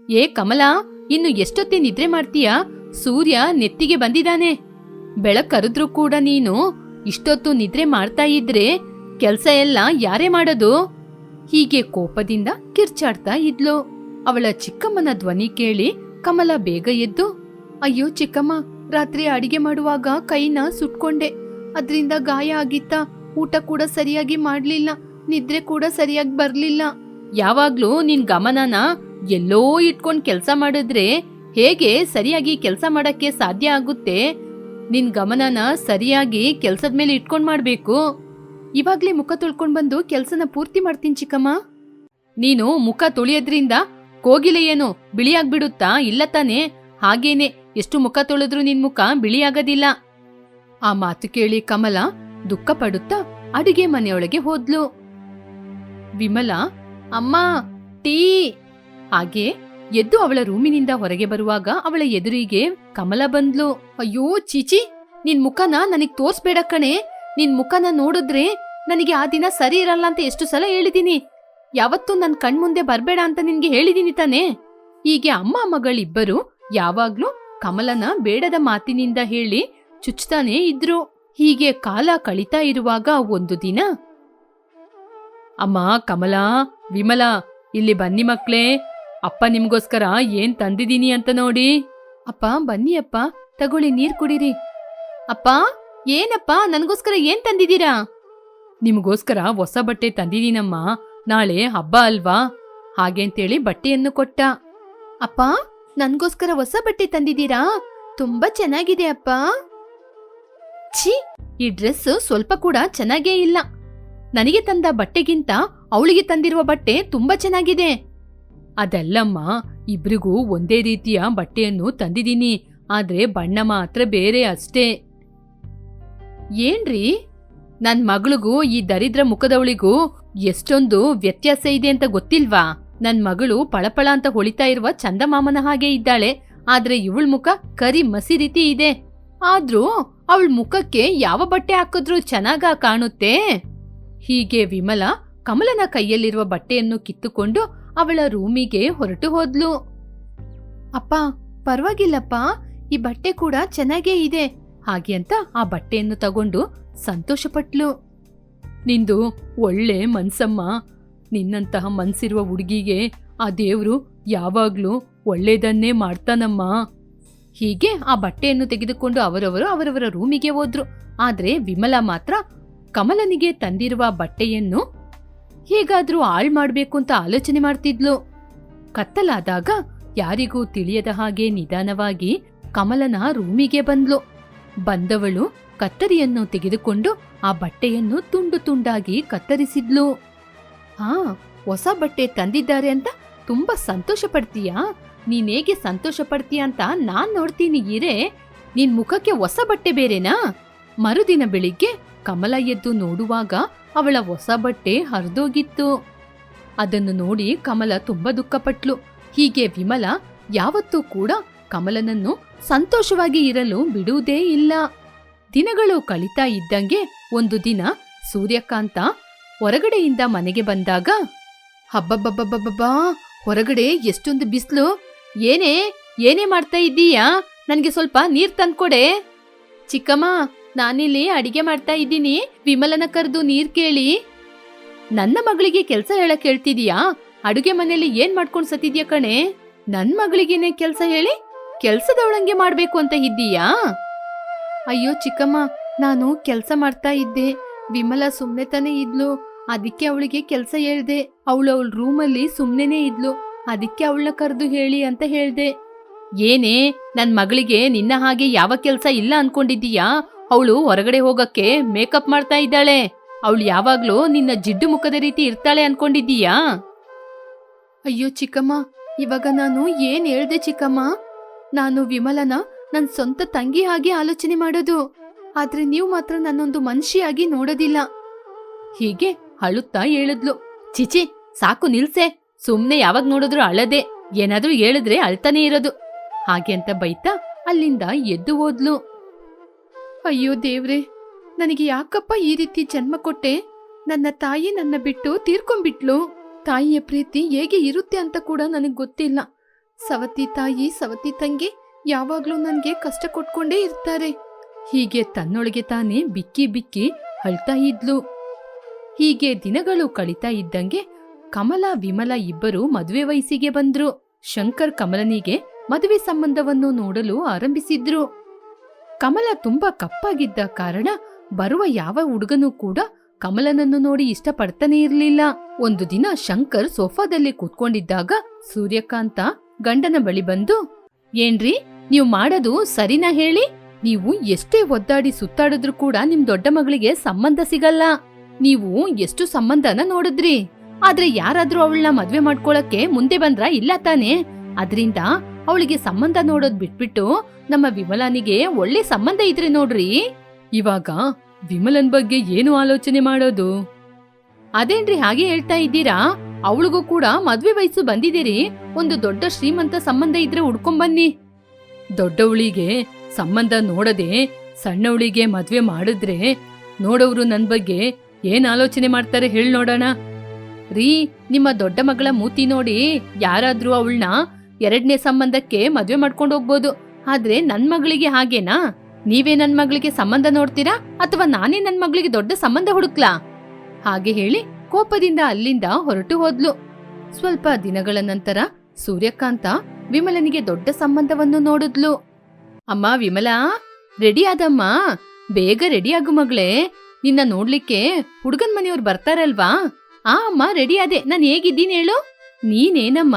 ಏ ಕಮಲ ಇನ್ನು ಎಷ್ಟೊತ್ತೆ ನಿದ್ರೆ ಮಾಡ್ತೀಯಾ? ಸೂರ್ಯ ನೆತ್ತಿಗೆ ಬಂದಿದ್ದಾನೆ. ಬೆಳಕರಿದ್ರೂ ಕೂಡ ನೀನು ಇಷ್ಟೊತ್ತು ನಿದ್ರೆ ಮಾಡ್ತಾ ಇದ್ರೆ ಕೆಲ್ಸ ಎಲ್ಲ ಯಾರೇ ಮಾಡೋದು? ಹೀಗೆ ಕೋಪದಿಂದ ಕಿರ್ಚಾಡ್ತಾ ಇದ್ಲು. ಅವಳ ಚಿಕ್ಕಮ್ಮನ ಧ್ವನಿ ಕೇಳಿ ಕಮಲ ಬೇಗ ಎದ್ದು, ಅಯ್ಯೋ ಚಿಕ್ಕಮ್ಮ, ರಾತ್ರಿ ಅಡಿಗೆ ಮಾಡುವಾಗ ಕೈನ ಸುಟ್ಕೊಂಡೆ. ಅದ್ರಿಂದ ಗಾಯ ಆಗಿತ್ತ? ಊಟ ಕೂಡ ಸರಿಯಾಗಿ ಮಾಡ್ಲಿಲ್ಲ. ನಿದ್ರೆ ಕೂಡ ಸರಿಯಾಗಿ ಬರ್ಲಿಲ್ಲ. ಯಾವಾಗ್ಲೂ ನಿನ್ ಗಮನನ ಎಲ್ಲೋ ಇಟ್ಕೊಂಡ್ ಕೆಲ್ಸ ಮಾಡಿದ್ರೆ ಹೇಗೆ ಸರಿಯಾಗಿ ಕೆಲಸ ಮಾಡಕ್ಕೆ ಸಾಧ್ಯ ಆಗುತ್ತೆ? ನಿನ್ ಗಮನನ ಸರಿಯಾಗಿ ಕೆಲ್ಸದ ಮೇಲೆ ಇಟ್ಕೊಂಡ್ ಮಾಡ್ಬೇಕು. ಇವಾಗ್ಲೇ ಮುಖ ತೊಳ್ಕೊಂಡ್ ಬಂದು ಕೆಲ್ಸನ ಪೂರ್ತಿ ಮಾಡ್ತೀನಿ ಚಿಕ್ಕಮ್ಮ. ನೀನು ಮುಖ ತೊಳೆಯೋದ್ರಿಂದ ಕೋಗಿಲೆ ಏನು ಬಿಳಿಯಾಗ್ಬಿಡುತ್ತಾ ಇಲ್ಲ ತಾನೆ? ಹಾಗೇನೆ, ಎಷ್ಟು ಮುಖ ತೊಳೆದ್ರೂ ನಿನ್ ಮುಖ ಬಿಳಿಯಾಗದಿಲ್ಲ ಆ ಮಾತು ಕೇಳಿ ಕಮಲ ದುಃಖ ಪಡುತ್ತಾ ಅಡಿಗೆ ಮನೆಯೊಳಗೆ ಹೋದ್ಲು. ವಿಮಲ, ಅಮ್ಮ, ಟೀ ಹಾಗೆ ಎದ್ದು ಅವಳ ರೂಮಿನಿಂದ ಹೊರಗೆ ಬರುವಾಗ ಅವಳ ಎದುರಿಗೆ ಕಮಲ ಬಂದ್ಲು. ಅಯ್ಯೋ, ಚೀಚಿ, ನಿನ್ ಮುಖನ ನನಗ್ ತೋರ್ಸ್ಬೇಡ ಕಣೆ. ನಿನ್ ಮುಖನ ನೋಡಿದ್ರೆ ನನಗೆ ಆ ದಿನ ಸರಿ ಇರಲ್ಲ ಅಂತ ಎಷ್ಟು ಸಲ ಹೇಳಿದೀನಿ. ಯಾವತ್ತೂ ನನ್ ಕಣ್ಮುಂದೆ ಬರ್ಬೇಡ ಅಂತ ನಿನ್ಗೆ ಹೇಳಿದೀನಿ ತಾನೇ. ಹೀಗೆ ಅಮ್ಮ, ಮಗಳಿಬ್ಬರು ಯಾವಾಗ್ಲೂ ಕಮಲನ ಬೇಡದ ಮಾತಿನಿಂದ ಹೇಳಿ ಚುಚ್ತಾನೇ ಇದ್ರು. ಹೀಗೆ ಕಾಲ ಕಳೀತಾ ಇರುವಾಗ ಒಂದು ದಿನ, ಅಮ್ಮ, ಕಮಲಾ, ವಿಮಲಾ, ಇಲ್ಲಿ ಬನ್ನಿ ಮಕ್ಳೇ. ಅಪ್ಪ ನಿಮ್ಗೋಸ್ಕರ ಏನ್ ತಂದಿದೀನಿ ಅಂತ ನೋಡಿ. ಅಪ್ಪ, ಬನ್ನಿ ಅಪ್ಪ. ತಗೊಳ್ಳಿ, ನೀರ್ ಕುಡೀರಿ. ಅಪ್ಪ, ಏನಪ್ಪ? ನನ್ಗೋಸ್ಕರ ಏನ್ ತಂದಿದ್ದೀರಾ? ನಿಮ್ಗೋಸ್ಕರ ಹೊಸ ಬಟ್ಟೆ ತಂದಿದ್ದೀನಮ್ಮ. ನಾಳೆ ಹಬ್ಬ ಅಲ್ವಾ? ಹಾಗೇಂತೇಳಿ ಬಟ್ಟೆಯನ್ನು ಕೊಟ್ಟ. ಅಪ್ಪ, ನನಗೋಸ್ಕರ ಹೊಸ ಬಟ್ಟೆ ತಂದಿದ್ದೀರಾ? ತುಂಬಾ ಚೆನ್ನಾಗಿದೆ ಅಪ್ಪ. ಛೀ, ಈ ಡ್ರೆಸ್ ಸ್ವಲ್ಪ ಕೂಡ ಚೆನ್ನಾಗೇ ಇಲ್ಲ. ನನಗೆ ತಂದ ಬಟ್ಟೆಗಿಂತ ಅವಳಿಗೆ ತಂದಿರುವ ಬಟ್ಟೆ ತುಂಬಾ ಚೆನ್ನಾಗಿದೆ. ಅದಲ್ಲಮ್ಮ, ಇಬ್ರಿಗೂ ಒಂದೇ ರೀತಿಯ ಬಟ್ಟೆಯನ್ನು ತಂದಿದ್ದೀನಿ, ಆದ್ರೆ ಬಣ್ಣ ಮಾತ್ರ ಬೇರೆ ಅಷ್ಟೇ. ಏನ್ರಿ? ನನ್ ಮಗಳಿಗೂ ಈ ದರಿದ್ರ ಮುಖದವಳಿಗೂ ಎಷ್ಟೊಂದು ವ್ಯತ್ಯಾಸ ಇದೆ ಅಂತ ಗೊತ್ತಿಲ್ವಾ? ನನ್ ಮಗಳು ಪಳಪಳ ಅಂತ ಹೊಳಿತಾ ಇರುವ ಚಂದಮಾಮನ ಹಾಗೆ ಇದ್ದಾಳೆ, ಆದ್ರೆ ಇವಳ ಮುಖ ಕರಿ ಮಸಿ ರೀತಿ ಇದೆ. ಆದ್ರೂ ಅವಳ ಮುಖಕ್ಕೆ ಯಾವ ಬಟ್ಟೆ ಹಾಕಿದ್ರೂ ಚೆನ್ನಾಗ ಕಾಣುತ್ತೆ. ಹೀಗೆ ವಿಮಲ ಕಮಲನ ಕೈಯಲ್ಲಿರುವ ಬಟ್ಟೆಯನ್ನು ಕಿತ್ತುಕೊಂಡು ಅವಳ ರೂಮಿಗೆ ಹೊರಟು ಹೋದ್ಲು. ಅಪ್ಪ, ಪರವಾಗಿಲ್ಲಪ್ಪ, ಈ ಬಟ್ಟೆ ಕೂಡ ಚೆನ್ನಾಗೇ ಇದೆ, ಹಾಗೆ ಅಂತ ಆ ಬಟ್ಟೆಯನ್ನು ತಗೊಂಡು ಸಂತೋಷಪಟ್ಲು. ನಿಂದು ಒಳ್ಳೆ ಮನ್ಸಮ್ಮ. ನಿನ್ನಂತಹ ಮನ್ಸಿರುವ ಹುಡುಗಿಗೆ ಆ ದೇವ್ರು ಯಾವಾಗ್ಲೂ ಒಳ್ಳೇದನ್ನೇ ಮಾಡ್ತಾನಮ್ಮ. ಹೀಗೆ ಆ ಬಟ್ಟೆಯನ್ನು ತೆಗೆದುಕೊಂಡು ಅವರವರು ಅವರವರ ರೂಮಿಗೆ ಹೋದ್ರು. ಆದ್ರೆ ವಿಮಲ ಮಾತ್ರ ಕಮಲನಿಗೆ ತಂದಿರುವ ಬಟ್ಟೆಯನ್ನು ಹೇಗಾದ್ರೂ ಆಳ್ ಮಾಡ್ಬೇಕು ಅಂತ ಆಲೋಚನೆ ಮಾಡ್ತಿದ್ಲು. ಕತ್ತಲಾದಾಗ ಯಾರಿಗೂ ತಿಳಿಯದ ಹಾಗೆ ನಿಧಾನವಾಗಿ ಕಮಲನ ರೂಮಿಗೆ ಬಂದ್ಲು. ಬಂದವಳು ಕತ್ತರಿಯನ್ನು ತೆಗೆದುಕೊಂಡು ಆ ಬಟ್ಟೆಯನ್ನು ತುಂಡು ತುಂಡಾಗಿ ಕತ್ತರಿಸಿದ್ಲು. ಹಾ ಹೊಸ ಬಟ್ಟೆ ತಂದಿದ್ದಾರೆ ಅಂತ ತುಂಬಾ ಸಂತೋಷ ಪಡ್ತೀಯಾ? ನೀನೇಗೆ ಸಂತೋಷ ಪಡ್ತೀಯ ಅಂತ ನಾನ್ ನೋಡ್ತೀನಿ ಇರೇ ನಿನ್ ಮುಖಕ್ಕೆ ಹೊಸ ಬಟ್ಟೆ ಬೇರೆನಾ? ಮರುದಿನ ಬೆಳಿಗ್ಗೆ ಕಮಲ ಎದ್ದು ನೋಡುವಾಗ ಅವಳ ಹೊಸ ಬಟ್ಟೆ ಹರಿದೋಗಿತ್ತು. ಅದನ್ನು ನೋಡಿ ಕಮಲ ತುಂಬಾ ದುಃಖಪಟ್ಲು. ಹೀಗೆ ವಿಮಲ ಯಾವತ್ತೂ ಕೂಡ ಕಮಲನನ್ನು ಸಂತೋಷವಾಗಿ ಇರಲು ಬಿಡುವುದೇ ಇಲ್ಲ. ದಿನಗಳು ಕಳೀತಾ ಇದ್ದಂಗೆ ಒಂದು ದಿನ ಸೂರ್ಯಕಾಂತ ಹೊರಗಡೆಯಿಂದ ಮನೆಗೆ ಬಂದಾಗ ಹಬ್ಬಬ್ಬಬ್ಬಬ್ಬಬ್ಬಾ ಹೊರಗಡೆ ಎಷ್ಟೊಂದು ಬಿಸಿಲು. ಏನೇ ಏನೇ ಮಾಡ್ತಾ ಇದ್ದೀಯಾ? ನನಗೆ ಸ್ವಲ್ಪ ನೀರ್ ತಂದ್ಕೊಡೆ. ಚಿಕ್ಕಮ್ಮ ನಾನಿಲ್ಲಿ ಅಡಿಗೆ ಮಾಡ್ತಾ ಇದ್ದೀನಿ. ವಿಮಲನ ಕರೆದು ನೀರ್ ಕೇಳಿ. ನನ್ನ ಮಗಳಿಗೆ ಕೆಲಸ ಹೇಳಕ್ ಹೇಳ್ತಿದೀಯಾ ಅಡುಗೆ ಮನೆಯಲ್ಲಿ ಏನ್ ಮಾಡ್ಕೊಂಡ್ ಸತಿದ್ಯಾ ಕಣೆ? ನನ್ ಮಗಳಿಗೇನೆ ಕೆಲ್ಸ ಹೇಳಿ ಕೆಲ್ಸದವಳಂಗೆ ಮಾಡ್ಬೇಕು ಅಂತ ಇದ್ದೀಯಾ? ಅಯ್ಯೋ ಚಿಕ್ಕಮ್ಮ, ನಾನು ಕೆಲ್ಸ ಮಾಡ್ತಾ ಇದ್ದೆ. ವಿಮಲ ಸುಮ್ನೆ ತಾನೇ ಇದ್ಲು. ಅದಕ್ಕೆ ಅವಳಿಗೆ ಕೆಲ್ಸ ಹೇಳ್ದೆ. ಅವಳು ಅವಳ ರೂಮಲ್ಲಿ ಸುಮ್ನೆನೇ ಇದ್ಲು. ಅದಕ್ಕೆ ಅವಳನ್ನ ಕರೆದು ಹೇಳಿ ಅಂತ ಹೇಳ್ದೆ. ಏನೇ, ನನ್ ಮಗಳಿಗೆ ನಿನ್ನ ಹಾಗೆ ಯಾವ ಕೆಲ್ಸ ಇಲ್ಲ ಅನ್ಕೊಂಡಿದ್ದೀಯಾ? ಅವಳು ಹೊರಗಡೆ ಹೋಗಕ್ಕೆ ಮೇಕಪ್ ಮಾಡ್ತಾ ಇದ್ದಾಳೆ. ಅವಳು ಯಾವಾಗ್ಲೂ ನಿನ್ನ ಜಿಡ್ಡು ಮುಖದ ರೀತಿ ಇರ್ತಾಳೆ ಅನ್ಕೊಂಡಿದ್ದೀಯಾ? ಅಯ್ಯೋ ಚಿಕ್ಕಮ್ಮ ಇವಾಗ ನಾನು ಏನ್ ಹೇಳ್ದೆ ಚಿಕ್ಕಮ್ಮ? ನಾನು ವಿಮಲನ ನನ್ನ ಸ್ವಂತ ತಂಗಿ ಹಾಗೆ ಆಲೋಚನೆ ಮಾಡೋದು. ಆದ್ರೆ ನೀವು ಮಾತ್ರ ನನ್ನೊಂದು ಮನುಷ್ಯಾಗಿ ನೋಡೋದಿಲ್ಲ. ಹೀಗೆ ಅಳುತ್ತಾ ಹೇಳಿದ್ಲು. ಚಿಚಿ ಸಾಕು ನಿಲ್ಸೆ. ಸುಮ್ನೆ ಯಾವಾಗ ನೋಡಿದ್ರು ಅಳದೆ. ಏನಾದ್ರೂ ಹೇಳಿದ್ರೆ ಅಳ್ತಾನೆ ಇರೋದು. ಹಾಗೆ ಅಂತ ಬೈತಾ ಅಲ್ಲಿಂದ ಎದ್ದು ಹೋದ್ಲು. ಅಯ್ಯೋ ದೇವ್ರೆ, ನನಗೆ ಯಾಕಪ್ಪ ಈ ರೀತಿ ಜನ್ಮ ಕೊಟ್ಟೆ? ನನ್ನ ತಾಯಿ ನನ್ನ ಬಿಟ್ಟು ತೀರ್ಕೊಂಡ್ಬಿಟ್ಲು. ತಾಯಿಯ ಪ್ರೀತಿ ಹೇಗೆ ಇರುತ್ತೆ ಅಂತ ಕೂಡ ನನಗೆ ಗೊತ್ತಿಲ್ಲ. ಸವತಿ ತಾಯಿ, ಸವತಿ ತಂಗಿ ಯಾವಾಗ್ಲೂ ನನಗೆ ಕಷ್ಟ ಕೊಟ್ಕೊಂಡೇ ಇರ್ತಾರೆ. ಹೀಗೆ ತನ್ನೊಳಗೆ ತಾನೇ ಬಿಕ್ಕಿ ಬಿಕ್ಕಿ ಅಳ್ತಾ ಇದ್ಲು. ಹೀಗೆ ದಿನಗಳು ಕಳೀತಾ ಇದ್ದಂಗೆ ಕಮಲ, ವಿಮಲ ಇಬ್ಬರು ಮದುವೆ ವಯಸ್ಸಿಗೆ ಬಂದ್ರು. ಶಂಕರ್ ಕಮಲನಿಗೆ ಮದುವೆ ಸಂಬಂಧವನ್ನು ನೋಡಲು ಆರಂಭಿಸಿದ್ರು. ಕಮಲ ತುಂಬಾ ಕಪ್ಪಾಗಿದ್ದ ಕಾರಣ ಬರುವ ಯಾವ ಹುಡುಗನೂ ಕೂಡ ಕಮಲನನ್ನು ನೋಡಿ ಇಷ್ಟಪಡ್ತಾನೆ ಇರ್ಲಿಲ್ಲ. ಒಂದು ದಿನ ಶಂಕರ್ ಸೋಫಾದಲ್ಲಿ ಕೂತ್ಕೊಂಡಿದ್ದಾಗ ಸೂರ್ಯಕಾಂತ ಗಂಡನ ಬಳಿ ಬಂದು, ಏನ್ರಿ, ನೀವು ಮಾಡೋದು ಸರಿನಾ ಹೇಳಿ? ನೀವು ಎಷ್ಟೇ ಒದ್ದಾಡಿ ಸುತ್ತಾಡಿದ್ರು ಕೂಡ ನಿಮ್ ದೊಡ್ಡ ಮಗಳಿಗೆ ಸಂಬಂಧ ಸಿಗಲ್ಲ. ನೀವು ಎಷ್ಟು ಸಂಬಂಧನ ನೋಡಿದ್ರಿ? ಆದ್ರೆ ಯಾರಾದ್ರೂ ಅವಳನ್ನ ಮದ್ವೆ ಮಾಡ್ಕೊಳಕ್ಕೆ ಮುಂದೆ ಬಂದ್ರ ಇಲ್ಲ ತಾನೇ? ಅದ್ರಿಂದ ಅವಳಿಗೆ ಸಂಬಂಧ ನೋಡೋದ್ ಬಿಟ್ಬಿಟ್ಟು ನಮ್ಮ ವಿಮಲಾನಿಗೆ ಒಳ್ಳೆ ಸಂಬಂಧ ಇದ್ರೆ ನೋಡ್ರಿ. ಇವಾಗ ವಿಮಲನ್ ಬಗ್ಗೆ ಏನು ಆಲೋಚನೆ ಮಾಡೋದು? ಅದೇನ್ರಿ ಹಾಗೆ ಹೇಳ್ತಾ ಇದ್ದೀರಾ? ಅವಳಿಗೂ ಕೂಡ ಮದ್ವೆ ವಯಸ್ಸು ಬಂದಿದ್ದೀರಿ ಒಂದು ದೊಡ್ಡ ಶ್ರೀಮಂತ ಸಂಬಂಧ ಇದ್ರೆ ಹುಡ್ಕೊಂಬನ್ನಿ. ದೊಡ್ಡವಳಿಗೆ ಸಂಬಂಧ ನೋಡದೆ ಸಣ್ಣವಳಿಗೆ ಮದ್ವೆ ಮಾಡಿದ್ರೆ ನೋಡೋರು ನನ್ ಬಗ್ಗೆ ಏನ್ ಆಲೋಚನೆ ಮಾಡ್ತಾರೆ ಹೇಳ್ ನೋಡೋಣ. ರೀ, ನಿಮ್ಮ ದೊಡ್ಡ ಮಗಳ ಮೂತಿ ನೋಡಿ ಯಾರಾದ್ರೂ ಅವಳನ್ನ ಎರಡನೇ ಸಂಬಂಧಕ್ಕೆ ಮದುವೆ ಮಾಡ್ಕೊಂಡು ಹೋಗ್ಬೋದು. ಆದ್ರೆ ನನ್ ಮಗಳಿಗೆ ಹಾಗೇನಾ? ನೀವೇ ನನ್ ಮಗಳಿಗೆ ಸಂಬಂಧ ನೋಡ್ತೀರಾ? ಅಥವಾ ನಾನೇ ನನ್ ಮಗಳಿಗೆ ದೊಡ್ಡ ಸಂಬಂಧ ಹುಡುಕ್ಲಾ? ಹಾಗೆ ಹೇಳಿ ಕೋಪದಿಂದ ಅಲ್ಲಿಂದ ಹೊರಟು ಹೋದ್ಲು. ಸ್ವಲ್ಪ ದಿನಗಳ ನಂತರ ಸೂರ್ಯಕಾಂತ ವಿಮಲನಿಗೆ ದೊಡ್ಡ ಸಂಬಂಧವನ್ನು ನೋಡಿದ್ಲು. ಅಮ್ಮ ವಿಮಲಾ ರೆಡಿ ಆದಮ್ಮ. ಬೇಗ ರೆಡಿ ಆಗು ಮಗಳೇ. ನಿನ್ನ ನೋಡ್ಲಿಕ್ಕೆ ಹುಡುಗನ್ ಮನೆಯವ್ರು ಬರ್ತಾರಲ್ವಾ? ಆ ಅಮ್ಮ ರೆಡಿ ಆದೆ. ನಾನು ಹೇಗಿದ್ದೀನಿ ಹೇಳು? ನೀನೇನಮ್ಮ,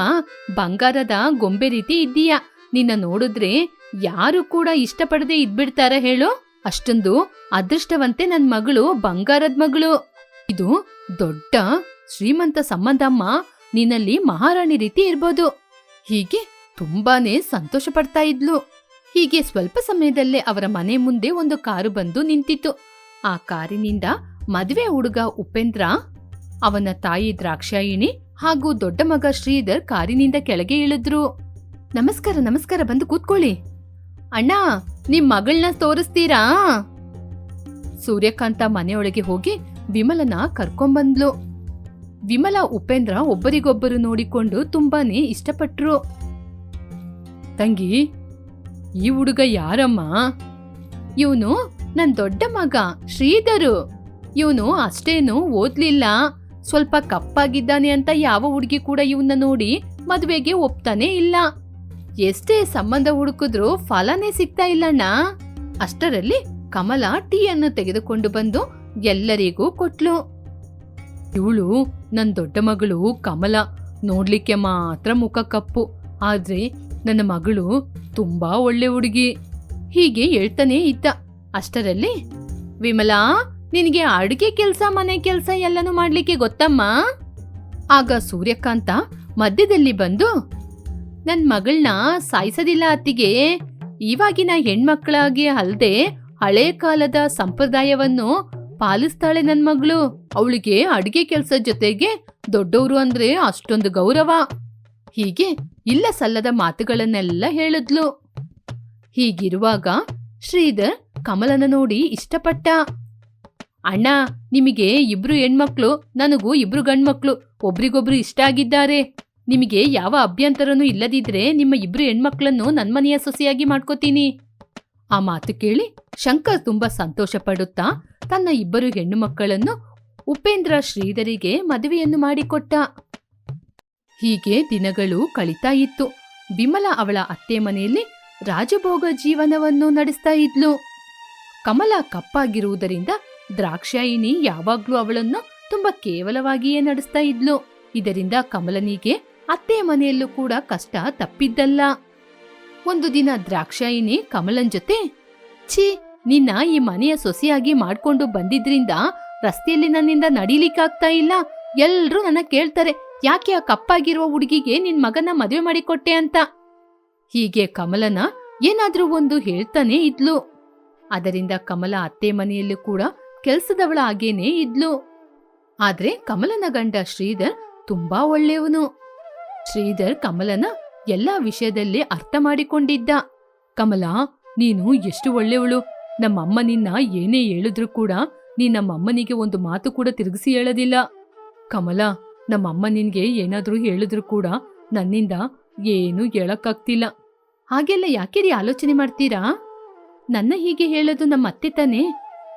ಬಂಗಾರದ ಗೊಂಬೆ ರೀತಿ ಇದ್ದೀಯ? ನಿನ್ನ ನೋಡಿದ್ರೆ ಯಾರು ಕೂಡ ಇಷ್ಟಪಡದೆ ಇದ್ಬಿಡ್ತಾರ ಹೇಳು? ಅಷ್ಟೊಂದು ಅದೃಷ್ಟವಂತೆ ನನ್ ಮಗಳು ಬಂಗಾರದ ಮಗಳು. ಇದು ದೊಡ್ಡ ಶ್ರೀಮಂತ ಸಂಬಂಧಮ್ಮ, ನಿನ್ನಲ್ಲಿ ಮಹಾರಾಣಿ ರೀತಿ ಇರ್ಬೋದು. ಹೀಗೆ ತುಂಬಾನೇ ಸಂತೋಷ ಪಡ್ತಾ ಇದ್ಲು. ಹೀಗೆ ಸ್ವಲ್ಪ ಸಮಯದಲ್ಲೇ ಅವರ ಮನೆ ಮುಂದೆ ಒಂದು ಕಾರು ಬಂದು ನಿಂತಿತ್ತು. ಆ ಕಾರಿನಿಂದ ಮದುವೆ ಹುಡುಗ ಉಪೇಂದ್ರ, ಅವನ ತಾಯಿ ದ್ರಾಕ್ಷಾಯಿಣಿ ಹಾಗೂ ದೊಡ್ಡ ಮಗ ಶ್ರೀಧರ್ ಕಾರಿನಿಂದ ಕೆಳಗೆ ಇಳಿದ್ರು. ನಮಸ್ಕಾರ ನಮಸ್ಕಾರ, ಬಂದು ಕೂತ್ಕೊಳ್ಳಿ. ಅಣ್ಣ, ನಿಮ್ ಮಗಳನ್ನ ತೋರಿಸ್ತೀರಾ? ಸೂರ್ಯಕಾಂತ ಮನೆಯೊಳಗೆ ಹೋಗಿ ವಿಮಲನ ಕರ್ಕೊಂಬಂದ್ಲು. ವಿಮಲ, ಉಪೇಂದ್ರ ಒಬ್ಬರಿಗೊಬ್ಬರು ನೋಡಿಕೊಂಡು ತುಂಬಾನೇ ಇಷ್ಟಪಟ್ರು. ತಂಗಿ, ಈ ಹುಡುಗ ಯಾರಮ್ಮ? ಇವನು ನನ್ ದೊಡ್ಡ ಮಗ, ಶ್ರೀಧರು. ಇವನು ಅಷ್ಟೇನು ಓದ್ಲಿಲ್ಲ. ಸ್ವಲ್ಪ ಕಪ್ಪಾಗಿದ್ದಾನೆ ಅಂತ ಯಾವ ಹುಡುಗಿ ಕೂಡ ಇವನ್ನ ನೋಡಿ ಮದುವೆಗೆ ಒಪ್ತಾನೆ ಇಲ್ಲ. ಎಷ್ಟೇ ಸಂಬಂಧ ಹುಡುಕಿದ್ರು ಫಲನೇ ಸಿಗ್ತಾ ಇಲ್ಲಣ್ಣ. ಅಷ್ಟರಲ್ಲಿ ಕಮಲ ಟೀಯನ್ನು ತೆಗೆದುಕೊಂಡು ಬಂದು ಎಲ್ಲರಿಗೂ ಕೊಟ್ಲು. ಇವಳು ನನ್ನ ದೊಡ್ಡ ಮಗಳು ಕಮಲ. ನೋಡ್ಲಿಕ್ಕೆ ಮಾತ್ರ ಮುಖ ಕಪ್ಪು. ಆದ್ರೆ ನನ್ನ ಮಗಳು ತುಂಬಾ ಒಳ್ಳೆ ಹುಡುಗಿ. ಹೀಗೆ ಹೇಳ್ತಾನೇ ಇದ್ದ. ಅಷ್ಟರಲ್ಲಿ ವಿಮಲಾ ನಿನಗೆ ಅಡುಗೆ ಕೆಲಸ, ಮನೆ ಕೆಲಸ ಎಲ್ಲನೂ ಮಾಡ್ಲಿಕ್ಕೆ ಗೊತ್ತಮ್ಮ? ಆಗ ಸೂರ್ಯಕಾಂತ ಮಧ್ಯದಲ್ಲಿ ಬಂದು, ನನ್ ಮಗಳನ್ನ ಸಾಯಿಸೋದಿಲ್ಲ ಅತ್ತಿಗೆ. ಇವಾಗಿನ ಹೆಣ್ಮಕ್ಳಾಗಿ ಅಲ್ಲದೆ ಹಳೆ ಕಾಲದ ಸಂಪ್ರದಾಯವನ್ನು ಪಾಲಿಸ್ತಾಳೆ ನನ್ ಮಗಳು. ಅವಳಿಗೆ ಅಡುಗೆ ಕೆಲಸ ಜೊತೆಗೆ ದೊಡ್ಡವರು ಅಂದ್ರೆ ಅಷ್ಟೊಂದು ಗೌರವ. ಹೀಗೆ ಇಲ್ಲ ಸಲ್ಲದ ಮಾತುಗಳನ್ನೆಲ್ಲ ಹೇಳಿದ್ಲು. ಹೀಗಿರುವಾಗ ಶ್ರೀಧರ್ ಕಮಲನ ನೋಡಿ ಇಷ್ಟಪಟ್ಟ. ಅಣ್ಣ, ನಿಮಗೆ ಇಬ್ರು ಹೆಣ್ಮಕ್ಳು, ನನಗೂ ಇಬ್ರು ಗಂಡ್ಮಕ್ಳು, ಒಬ್ರಿಗೊಬ್ರು ಇಷ್ಟ ಆಗಿದ್ದಾರೆ. ನಿಮಗೆ ಯಾವ ಅಭ್ಯಂತರನೂ ಇಲ್ಲದಿದ್ರೆ ನಿಮ್ಮ ಇಬ್ರು ಹೆಣ್ಮಕ್ಳನ್ನು ನನ್ಮನೆಯ ಸೊಸೆಯಾಗಿ ಮಾಡ್ಕೋತೀನಿ. ಆ ಮಾತು ಕೇಳಿ ಶಂಕರ್ ತುಂಬಾ ಸಂತೋಷ ಪಡುತ್ತಾ ತನ್ನ ಇಬ್ಬರು ಹೆಣ್ಣು ಮಕ್ಕಳನ್ನು ಉಪೇಂದ್ರ ಶ್ರೀಧರಿಗೆ ಮದುವೆಯನ್ನು ಮಾಡಿಕೊಟ್ಟ. ಹೀಗೆ ದಿನಗಳು ಕಳೀತಾ ಇತ್ತು. ವಿಮಲ ಅವಳ ಅತ್ತೆ ಮನೆಯಲ್ಲಿ ರಾಜಭೋಗ ಜೀವನವನ್ನು ನಡೆಸ್ತಾ ಇದ್ಲು. ಕಮಲ ಕಪ್ಪಾಗಿರುವುದರಿಂದ ದ್ರಾಕ್ಷಾಯಿಣಿ ಯಾವಾಗ್ಲೂ ಅವಳನ್ನು ತುಂಬಾ ಕೇವಲವಾಗಿಯೇ ನಡೆಸ್ತಾ ಇದ್ಲು. ಇದರಿಂದ ಕಮಲನಿಗೆ ಅತ್ತೆ ಮನೆಯಲ್ಲೂ ಕೂಡ ಕಷ್ಟ ತಪ್ಪಿದ್ದಲ್ಲ. ಒಂದು ದಿನ ದ್ರಾಕ್ಷಾಯಿಣಿ ಕಮಲನ್ ಜೊತೆ, ಛೀ, ನಿನ್ನ ಈ ಮನೆಯ ಸೊಸೆಯಾಗಿ ಮಾಡ್ಕೊಂಡು ಬಂದಿದ್ರಿಂದ ರಸ್ತೆಯಲ್ಲಿ ನನ್ನಿಂದ ನಡೀಲಿಕ್ಕಾಗ್ತಾ ಇಲ್ಲ. ಎಲ್ರೂ ನನ್ನ ಕೇಳ್ತಾರೆ, ಯಾಕೆ ಆ ಕಪ್ಪಾಗಿರುವ ಹುಡುಗಿಗೆ ನಿನ್ ಮಗನ ಮದುವೆ ಮಾಡಿಕೊಟ್ಟೆ ಅಂತ? ಹೀಗೆ ಕಮಲನ ಏನಾದ್ರೂ ಒಂದು ಹೇಳ್ತಾನೆ ಇದ್ಲು. ಅದರಿಂದ ಕಮಲ ಅತ್ತೆ ಮನೆಯಲ್ಲೂ ಕೂಡ ಕೆಲ್ಸದವಳ ಹಾಗೇನೇ ಇದ್ಲು. ಆದ್ರೆ ಕಮಲನ ಗಂಡ ಶ್ರೀಧರ್ ತುಂಬಾ ಒಳ್ಳೆಯವನು. ಶ್ರೀಧರ್ ಕಮಲನ ಎಲ್ಲಾ ವಿಷಯದಲ್ಲಿ ಅರ್ಥ ಮಾಡಿಕೊಂಡಿದ್ದ. ಕಮಲ, ನೀನು ಎಷ್ಟು ಒಳ್ಳೆಯವಳು. ನಮ್ಮಮ್ಮ ನಿನ್ನ ಏನೇ ಹೇಳಿದ್ರು ಕೂಡ ನೀ ನಮ್ಮಮ್ಮನಿಗೆ ಒಂದು ಮಾತು ಕೂಡ ತಿರುಗಿಸಿ ಹೇಳೋದಿಲ್ಲ. ಕಮಲ, ನಮ್ಮಮ್ಮ ನಿನ್ಗೆ ಏನಾದ್ರೂ ಹೇಳಿದ್ರು ಕೂಡ ನನ್ನಿಂದ ಏನೂ ಹೇಳಕ್ಕಾಗ್ತಿಲ್ಲ. ಹಾಗೆಲ್ಲ ಯಾಕೆ ಆಲೋಚನೆ ಮಾಡ್ತೀರಾ? ನನ್ನ ಹೀಗೆ ಹೇಳೋದು ನಮ್ಮ ಅತ್ತೆ ತಾನೇ.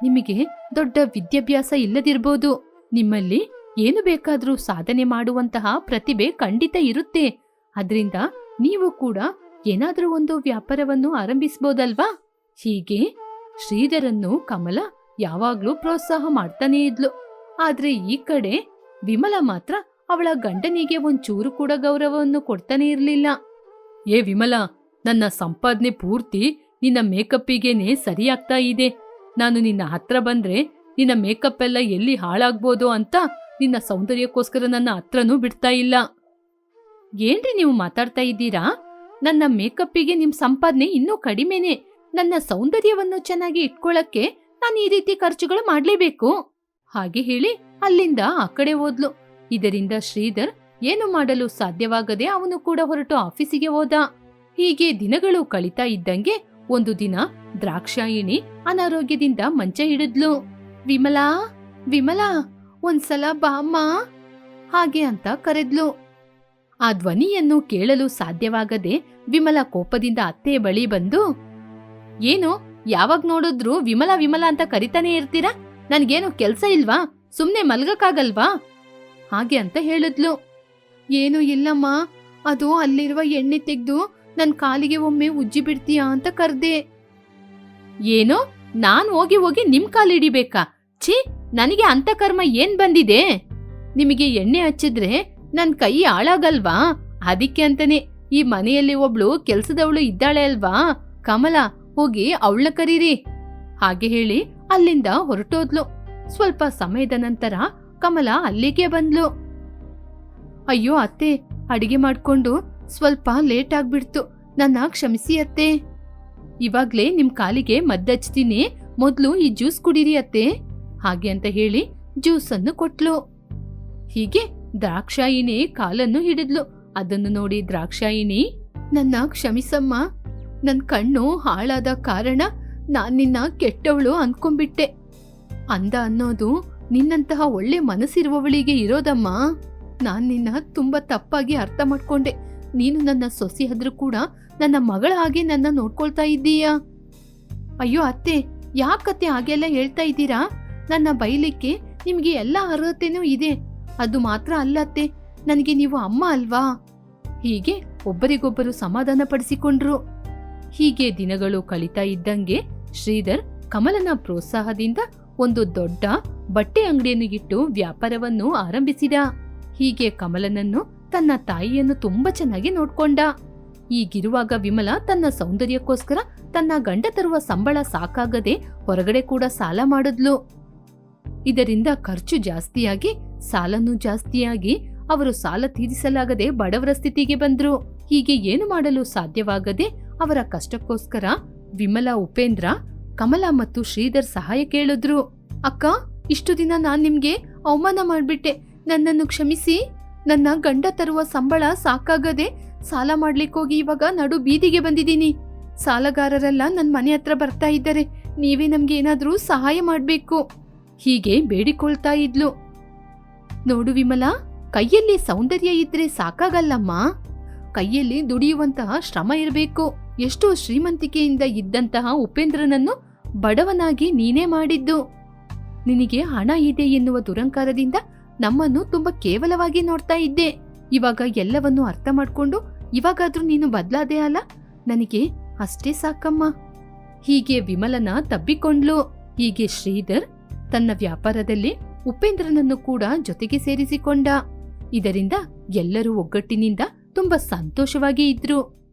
ನಿಮಗೆ ದೊಡ್ಡ ವಿದ್ಯಾಭ್ಯಾಸ ಇಲ್ಲದಿರ್ಬೋದು. ನಿಮ್ಮಲ್ಲಿ ಏನು ಬೇಕಾದರೂ ಸಾಧನೆ ಮಾಡುವಂತಹ ಪ್ರತಿಭೆ ಖಂಡಿತ ಇರುತ್ತೆ. ಅದರಿಂದ ನೀವು ಕೂಡ ಏನಾದರೂ ಒಂದು ವ್ಯಾಪಾರವನ್ನು ಆರಂಭಿಸ್ಬೋದಲ್ವಾ? ಹೀಗೆ ಶ್ರೀಧರನ್ನು ಕಮಲ ಯಾವಾಗ್ಲೂ ಪ್ರೋತ್ಸಾಹ ಮಾಡ್ತಾನೇ ಇದ್ಲು. ಆದ್ರೆ ಈ ಕಡೆ ವಿಮಲ ಮಾತ್ರ ಅವಳ ಗಂಡನಿಗೆ ಒಂಚೂರು ಕೂಡ ಗೌರವವನ್ನು ಕೊಡ್ತಾನೆ ಇರಲಿಲ್ಲ. ಏ ವಿಮಲ, ನನ್ನ ಸಂಪಾದನೆ ಪೂರ್ತಿ ನಿನ್ನ ಮೇಕಪ್ಪಿಗೇನೆ ಸರಿಯಾಗ್ತಾ ಇದೆ. ನಾನು ನಿನ್ನ ಹತ್ರ ಬಂದ್ರೆ ನಿನ್ನ ಮೇಕಪ್ ಎಲ್ಲ ಎಲ್ಲಿ ಹಾಳಾಗ್ಬೋದು ಅಂತ ನಿನ್ನ ಸೌಂದರ್ಯಕ್ಕೋಸ್ಕರ ನನ್ನ ಹತ್ರನೂ ಬಿಡ್ತಾ ಇಲ್ಲ. ಏನ್ರಿ ನೀವು ಮಾತಾಡ್ತಾ ಇದ್ದೀರಾ? ನನ್ನ ಮೇಕಪ್ಪಿಗೆ ನಿಮ್ ಸಂಪಾದನೆ ಇನ್ನೂ ಕಡಿಮೆನೆ. ನನ್ನ ಸೌಂದರ್ಯವನ್ನು ಚೆನ್ನಾಗಿ ಇಟ್ಕೊಳ್ಳಕ್ಕೆ ನಾನು ಈ ರೀತಿ ಖರ್ಚುಗಳು ಮಾಡ್ಲೇಬೇಕು. ಹಾಗೆ ಹೇಳಿ ಅಲ್ಲಿಂದ ಆ ಕಡೆ ಹೋದ್ಲು. ಇದರಿಂದ ಶ್ರೀಧರ್ ಏನು ಮಾಡಲು ಸಾಧ್ಯವಾಗದೆ ಅವನು ಕೂಡ ಹೊರಟು ಆಫೀಸಿಗೆ ಹೋದ. ಹೀಗೆ ದಿನಗಳು ಕಳೀತಾ ಇದ್ದಂಗೆ ಒಂದು ದಿನ ದ್ರಾಕ್ಷಾಯಿಣಿ ಅನಾರೋಗ್ಯದಿಂದ ಮಂಚ ಹಿಡಿದ್ಲು. ವಿಮಲಾ ವಿಮಲಾ, ಒಂದ್ಸಲ ಬಾಮ್ಮ ಹಾಗೆ ಅಂತ ಕರೆದ್ಲು. ಆ ಧ್ವನಿಯನ್ನು ಕೇಳಲು ಸಾಧ್ಯವಾಗದೆ ವಿಮಲ ಕೋಪದಿಂದ ಅತ್ತೆ ಬಳಿ ಬಂದು, ಏನು, ಯಾವಾಗ ನೋಡಿದ್ರು ವಿಮಲ ವಿಮಲ ಅಂತ ಕರಿತಾನೆ ಇರ್ತೀರಾ? ನನ್ಗೇನು ಕೆಲ್ಸ ಇಲ್ವಾ? ಸುಮ್ನೆ ಮಲ್ಗಕ್ಕಾಗಲ್ವಾ? ಹಾಗೆ ಅಂತ ಹೇಳಿದ್ಲು. ಏನು ಇಲ್ಲಮ್ಮ, ಅದು ಅಲ್ಲಿರುವ ಎಣ್ಣೆ ತೆಗ್ದು ನನ್ ಕಾಲಿಗೆ ಒಮ್ಮೆ ಉಜ್ಜಿ ಬಿಡ್ತೀಯಾ ಅಂತ ಕರ್ದೆ. ಏನೋ? ನಾನು ಹೋಗಿ ಹೋಗಿ ನಿಮ್ ಕಾಲಿಡಿಬೇಕಾ ಛೀ, ನನಗೆ ಅಂತ ಕರ್ಮ ಏನ್ ಬಂದಿದೆ? ನಿಮಗೆ ಎಣ್ಣೆ ಹಚ್ಚಿದ್ರೆ ನನ್ ಕೈ ಹಾಳಾಗಲ್ವಾ? ಅದಕ್ಕೆ ಅಂತಾನೆ, ಈ ಮನೆಯಲ್ಲಿ ಒಬ್ಳು ಕೆಲ್ಸದವಳು ಇದ್ದಾಳೆ ಅಲ್ವಾ? ಕಮಲ, ಹೋಗಿ ಅವಳ ಕರೀರಿ. ಹಾಗೆ ಹೇಳಿ ಅಲ್ಲಿಂದ ಹೊರಟೋದ್ಲು. ಸ್ವಲ್ಪ ಸಮಯದ ನಂತರ ಕಮಲ ಅಲ್ಲಿಗೆ ಬಂದ್ಲು. ಅಯ್ಯೋ ಅತ್ತೆ, ಅಡಿಗೆ ಮಾಡ್ಕೊಂಡು ಸ್ವಲ್ಪ ಲೇಟ್ ಆಗ್ಬಿಡ್ತು. ನನ್ನ ಕ್ಷಮಿಸಿ ಅತ್ತೆ. ಇವಾಗ್ಲೇ ನಿಮ್ ಕಾಲಿಗೆ ಮದ್ದಚ್ತೀನಿ ಮೊದ್ಲು ಈ ಜ್ಯೂಸ್ ಕುಡೀರಿ ಅತ್ತೆ. ಹಾಗೆ ಅಂತ ಹೇಳಿ ಜ್ಯೂಸ್ ಅನ್ನು ಕೊಟ್ಲು. ಹೀಗೆ ದ್ರಾಕ್ಷಾಯಿನಿ ಕಾಲನ್ನು ಹಿಡಿದ್ಲು. ಅದನ್ನು ನೋಡಿ ದ್ರಾಕ್ಷಾಯಿನಿ ನನ್ನ ಕ್ಷಮಿಸಮ್ಮ ನನ್ನ ಕಣ್ಣು ಹಾಳಾದ ಕಾರಣ ನಾನ್ ನಿನ್ನ ಕೆಟ್ಟವಳು ಅನ್ಕೊಂಡ್ಬಿಟ್ಟೆ. ಅಂದ ಅನ್ನೋದು ನಿನ್ನಂತಹ ಒಳ್ಳೆ ಮನಸ್ಸಿರುವವಳಿಗೆ ಇರೋದಮ್ಮ. ನಾನ್ ನಿನ್ನ ತುಂಬಾ ತಪ್ಪಾಗಿ ಅರ್ಥ ಮಾಡ್ಕೊಂಡೆ. ನೀನು ನನ್ನ ಸೊಸಿ ಆದ್ರೂ ಕೂಡ ನನ್ನ ಮಗಳ ಹಾಗೆ ನನ್ನ ನೋಡ್ಕೊಳ್ತಾ ಇದ್ದೀಯಾ? ಅಯ್ಯೋ ಅತ್ತೆ ಯಾಕತ್ತೆ ಹಾಗೆಲ್ಲ ಹೇಳ್ತಾ ಇದ್ದೀರಾ? ನನ್ನ ಬೈಲಿಕ್ಕೆ ನಿಮ್ಗೆ ಎಲ್ಲ ಅರ್ಹತೆನೂ ಇದೆ. ಅದು ಮಾತ್ರ ಅಲ್ಲ ಅತ್ತೆ, ನನಗೆ ನೀವು ಅಮ್ಮ ಅಲ್ವಾ? ಹೀಗೆ ಒಬ್ಬರಿಗೊಬ್ಬರು ಸಮಾಧಾನ ಪಡಿಸಿಕೊಂಡ್ರು. ಹೀಗೆ ದಿನಗಳು ಕಳೀತಾ ಇದ್ದಂಗೆ ಶ್ರೀಧರ್ ಕಮಲನ ಪ್ರೋತ್ಸಾಹದಿಂದ ಒಂದು ದೊಡ್ಡ ಬಟ್ಟೆ ಅಂಗಡಿಯನ್ನು ಇಟ್ಟು ವ್ಯಾಪಾರವನ್ನು ಆರಂಭಿಸಿದ. ಹೀಗೆ ಕಮಲನನ್ನು ತನ್ನ ತಾಯಿಯನ್ನು ತುಂಬಾ ಚೆನ್ನಾಗಿ ನೋಡ್ಕೊಂಡ. ಈಗಿರುವಾಗ ವಿಮಲ ತನ್ನ ಸೌಂದರ್ಯಕ್ಕೋಸ್ಕರ ತನ್ನ ಗಂಡ ತರುವ ಸಂಬಳ ಸಾಕಾಗದೆ ಹೊರಗಡೆ ಕೂಡ ಸಾಲ ಮಾಡಿದ್ಲು. ಇದರಿಂದ ಖರ್ಚು ಜಾಸ್ತಿಯಾಗಿ, ಸಾಲನೂ ಜಾಸ್ತಿಯಾಗಿ ಅವರು ಸಾಲ ತೀರಿಸಲಾಗದೆ ಬಡವರ ಸ್ಥಿತಿಗೆ ಬಂದ್ರು. ಹೀಗೆ ಏನು ಮಾಡಲು ಸಾಧ್ಯವಾಗದೆ ಅವರ ಕಷ್ಟಕ್ಕೋಸ್ಕರ ವಿಮಲಾ, ಉಪೇಂದ್ರ, ಕಮಲ ಮತ್ತು ಶ್ರೀಧರ್ ಸಹಾಯ ಕೇಳಿದ್ರು. ಅಕ್ಕ, ಇಷ್ಟು ದಿನ ನಾನ್ ನಿಮ್ಗೆ ಅವಮಾನ ಮಾಡ್ಬಿಟ್ಟೆ. ನನ್ನನ್ನು ಕ್ಷಮಿಸಿ. ನನ್ನ ಗಂಡ ತರುವ ಸಂಬಳ ಸಾಕಾಗದೆ ಸಾಲ ಮಾಡ್ಲಿಕ್ಕೋಗಿ ಇವಾಗ ನಡು ಬೀದಿಗೆ ಬಂದಿದ್ದೀನಿ. ಸಾಲಗಾರರೆಲ್ಲ ನನ್ನ ಮನೆ ಹತ್ರ ಬರ್ತಾ ಇದ್ದಾರೆ. ನೀವೇ ನಮ್ಗೆ ಏನಾದರೂ ಸಹಾಯ ಮಾಡಬೇಕು. ಹೀಗೆ ಬೇಡಿಕೊಳ್ತಾ ಇದ್ಲು. ನೋಡು ವಿಮಲಾ, ಕೈಯಲ್ಲಿ ಸೌಂದರ್ಯ ಇದ್ರೆ ಸಾಕಾಗಲ್ಲಮ್ಮ. ಕೈಯಲ್ಲಿ ದುಡಿಯುವಂತಹ ಶ್ರಮ ಇರಬೇಕು. ಎಷ್ಟೋ ಶ್ರೀಮಂತಿಕೆಯಿಂದ ಇದ್ದಂತಹ ಉಪೇಂದ್ರನನ್ನು ಬಡವನಾಗಿ ನೀನೇ ಮಾಡಿದ್ದು. ನಿನಗೆ ಹಣ ಇದೆ ಎನ್ನುವ ದುರಂಕಾರದಿಂದ ನಮ್ಮನ್ನು ತುಂಬಾ ಕೇವಲವಾಗಿ ನೋಡ್ತಾ ಇದ್ದೆ. ಇವಾಗ ಎಲ್ಲವನ್ನು ಅರ್ಥ ಮಾಡ್ಕೊಂಡು ಇವಾಗಾದ್ರೂ ನೀನು ಬದ್ಲಾದೆ ಅಲ್ಲ? ನನಗೆ ಅಷ್ಟೇ ಸಾಕಮ್ಮ. ಹೀಗೆ ವಿಮಲನ ತಬ್ಬಿಕೊಂಡ್ಲು. ಹೀಗೆ ಶ್ರೀಧರ್ ತನ್ನ ವ್ಯಾಪಾರದಲ್ಲಿ ಉಪೇಂದ್ರನನ್ನು ಕೂಡ ಜೊತೆಗೆ ಸೇರಿಸಿಕೊಂಡ. ಇದರಿಂದ ಎಲ್ಲರೂ ಒಗ್ಗಟ್ಟಿನಿಂದ ತುಂಬಾ ಸಂತೋಷವಾಗಿ ಇದ್ರು.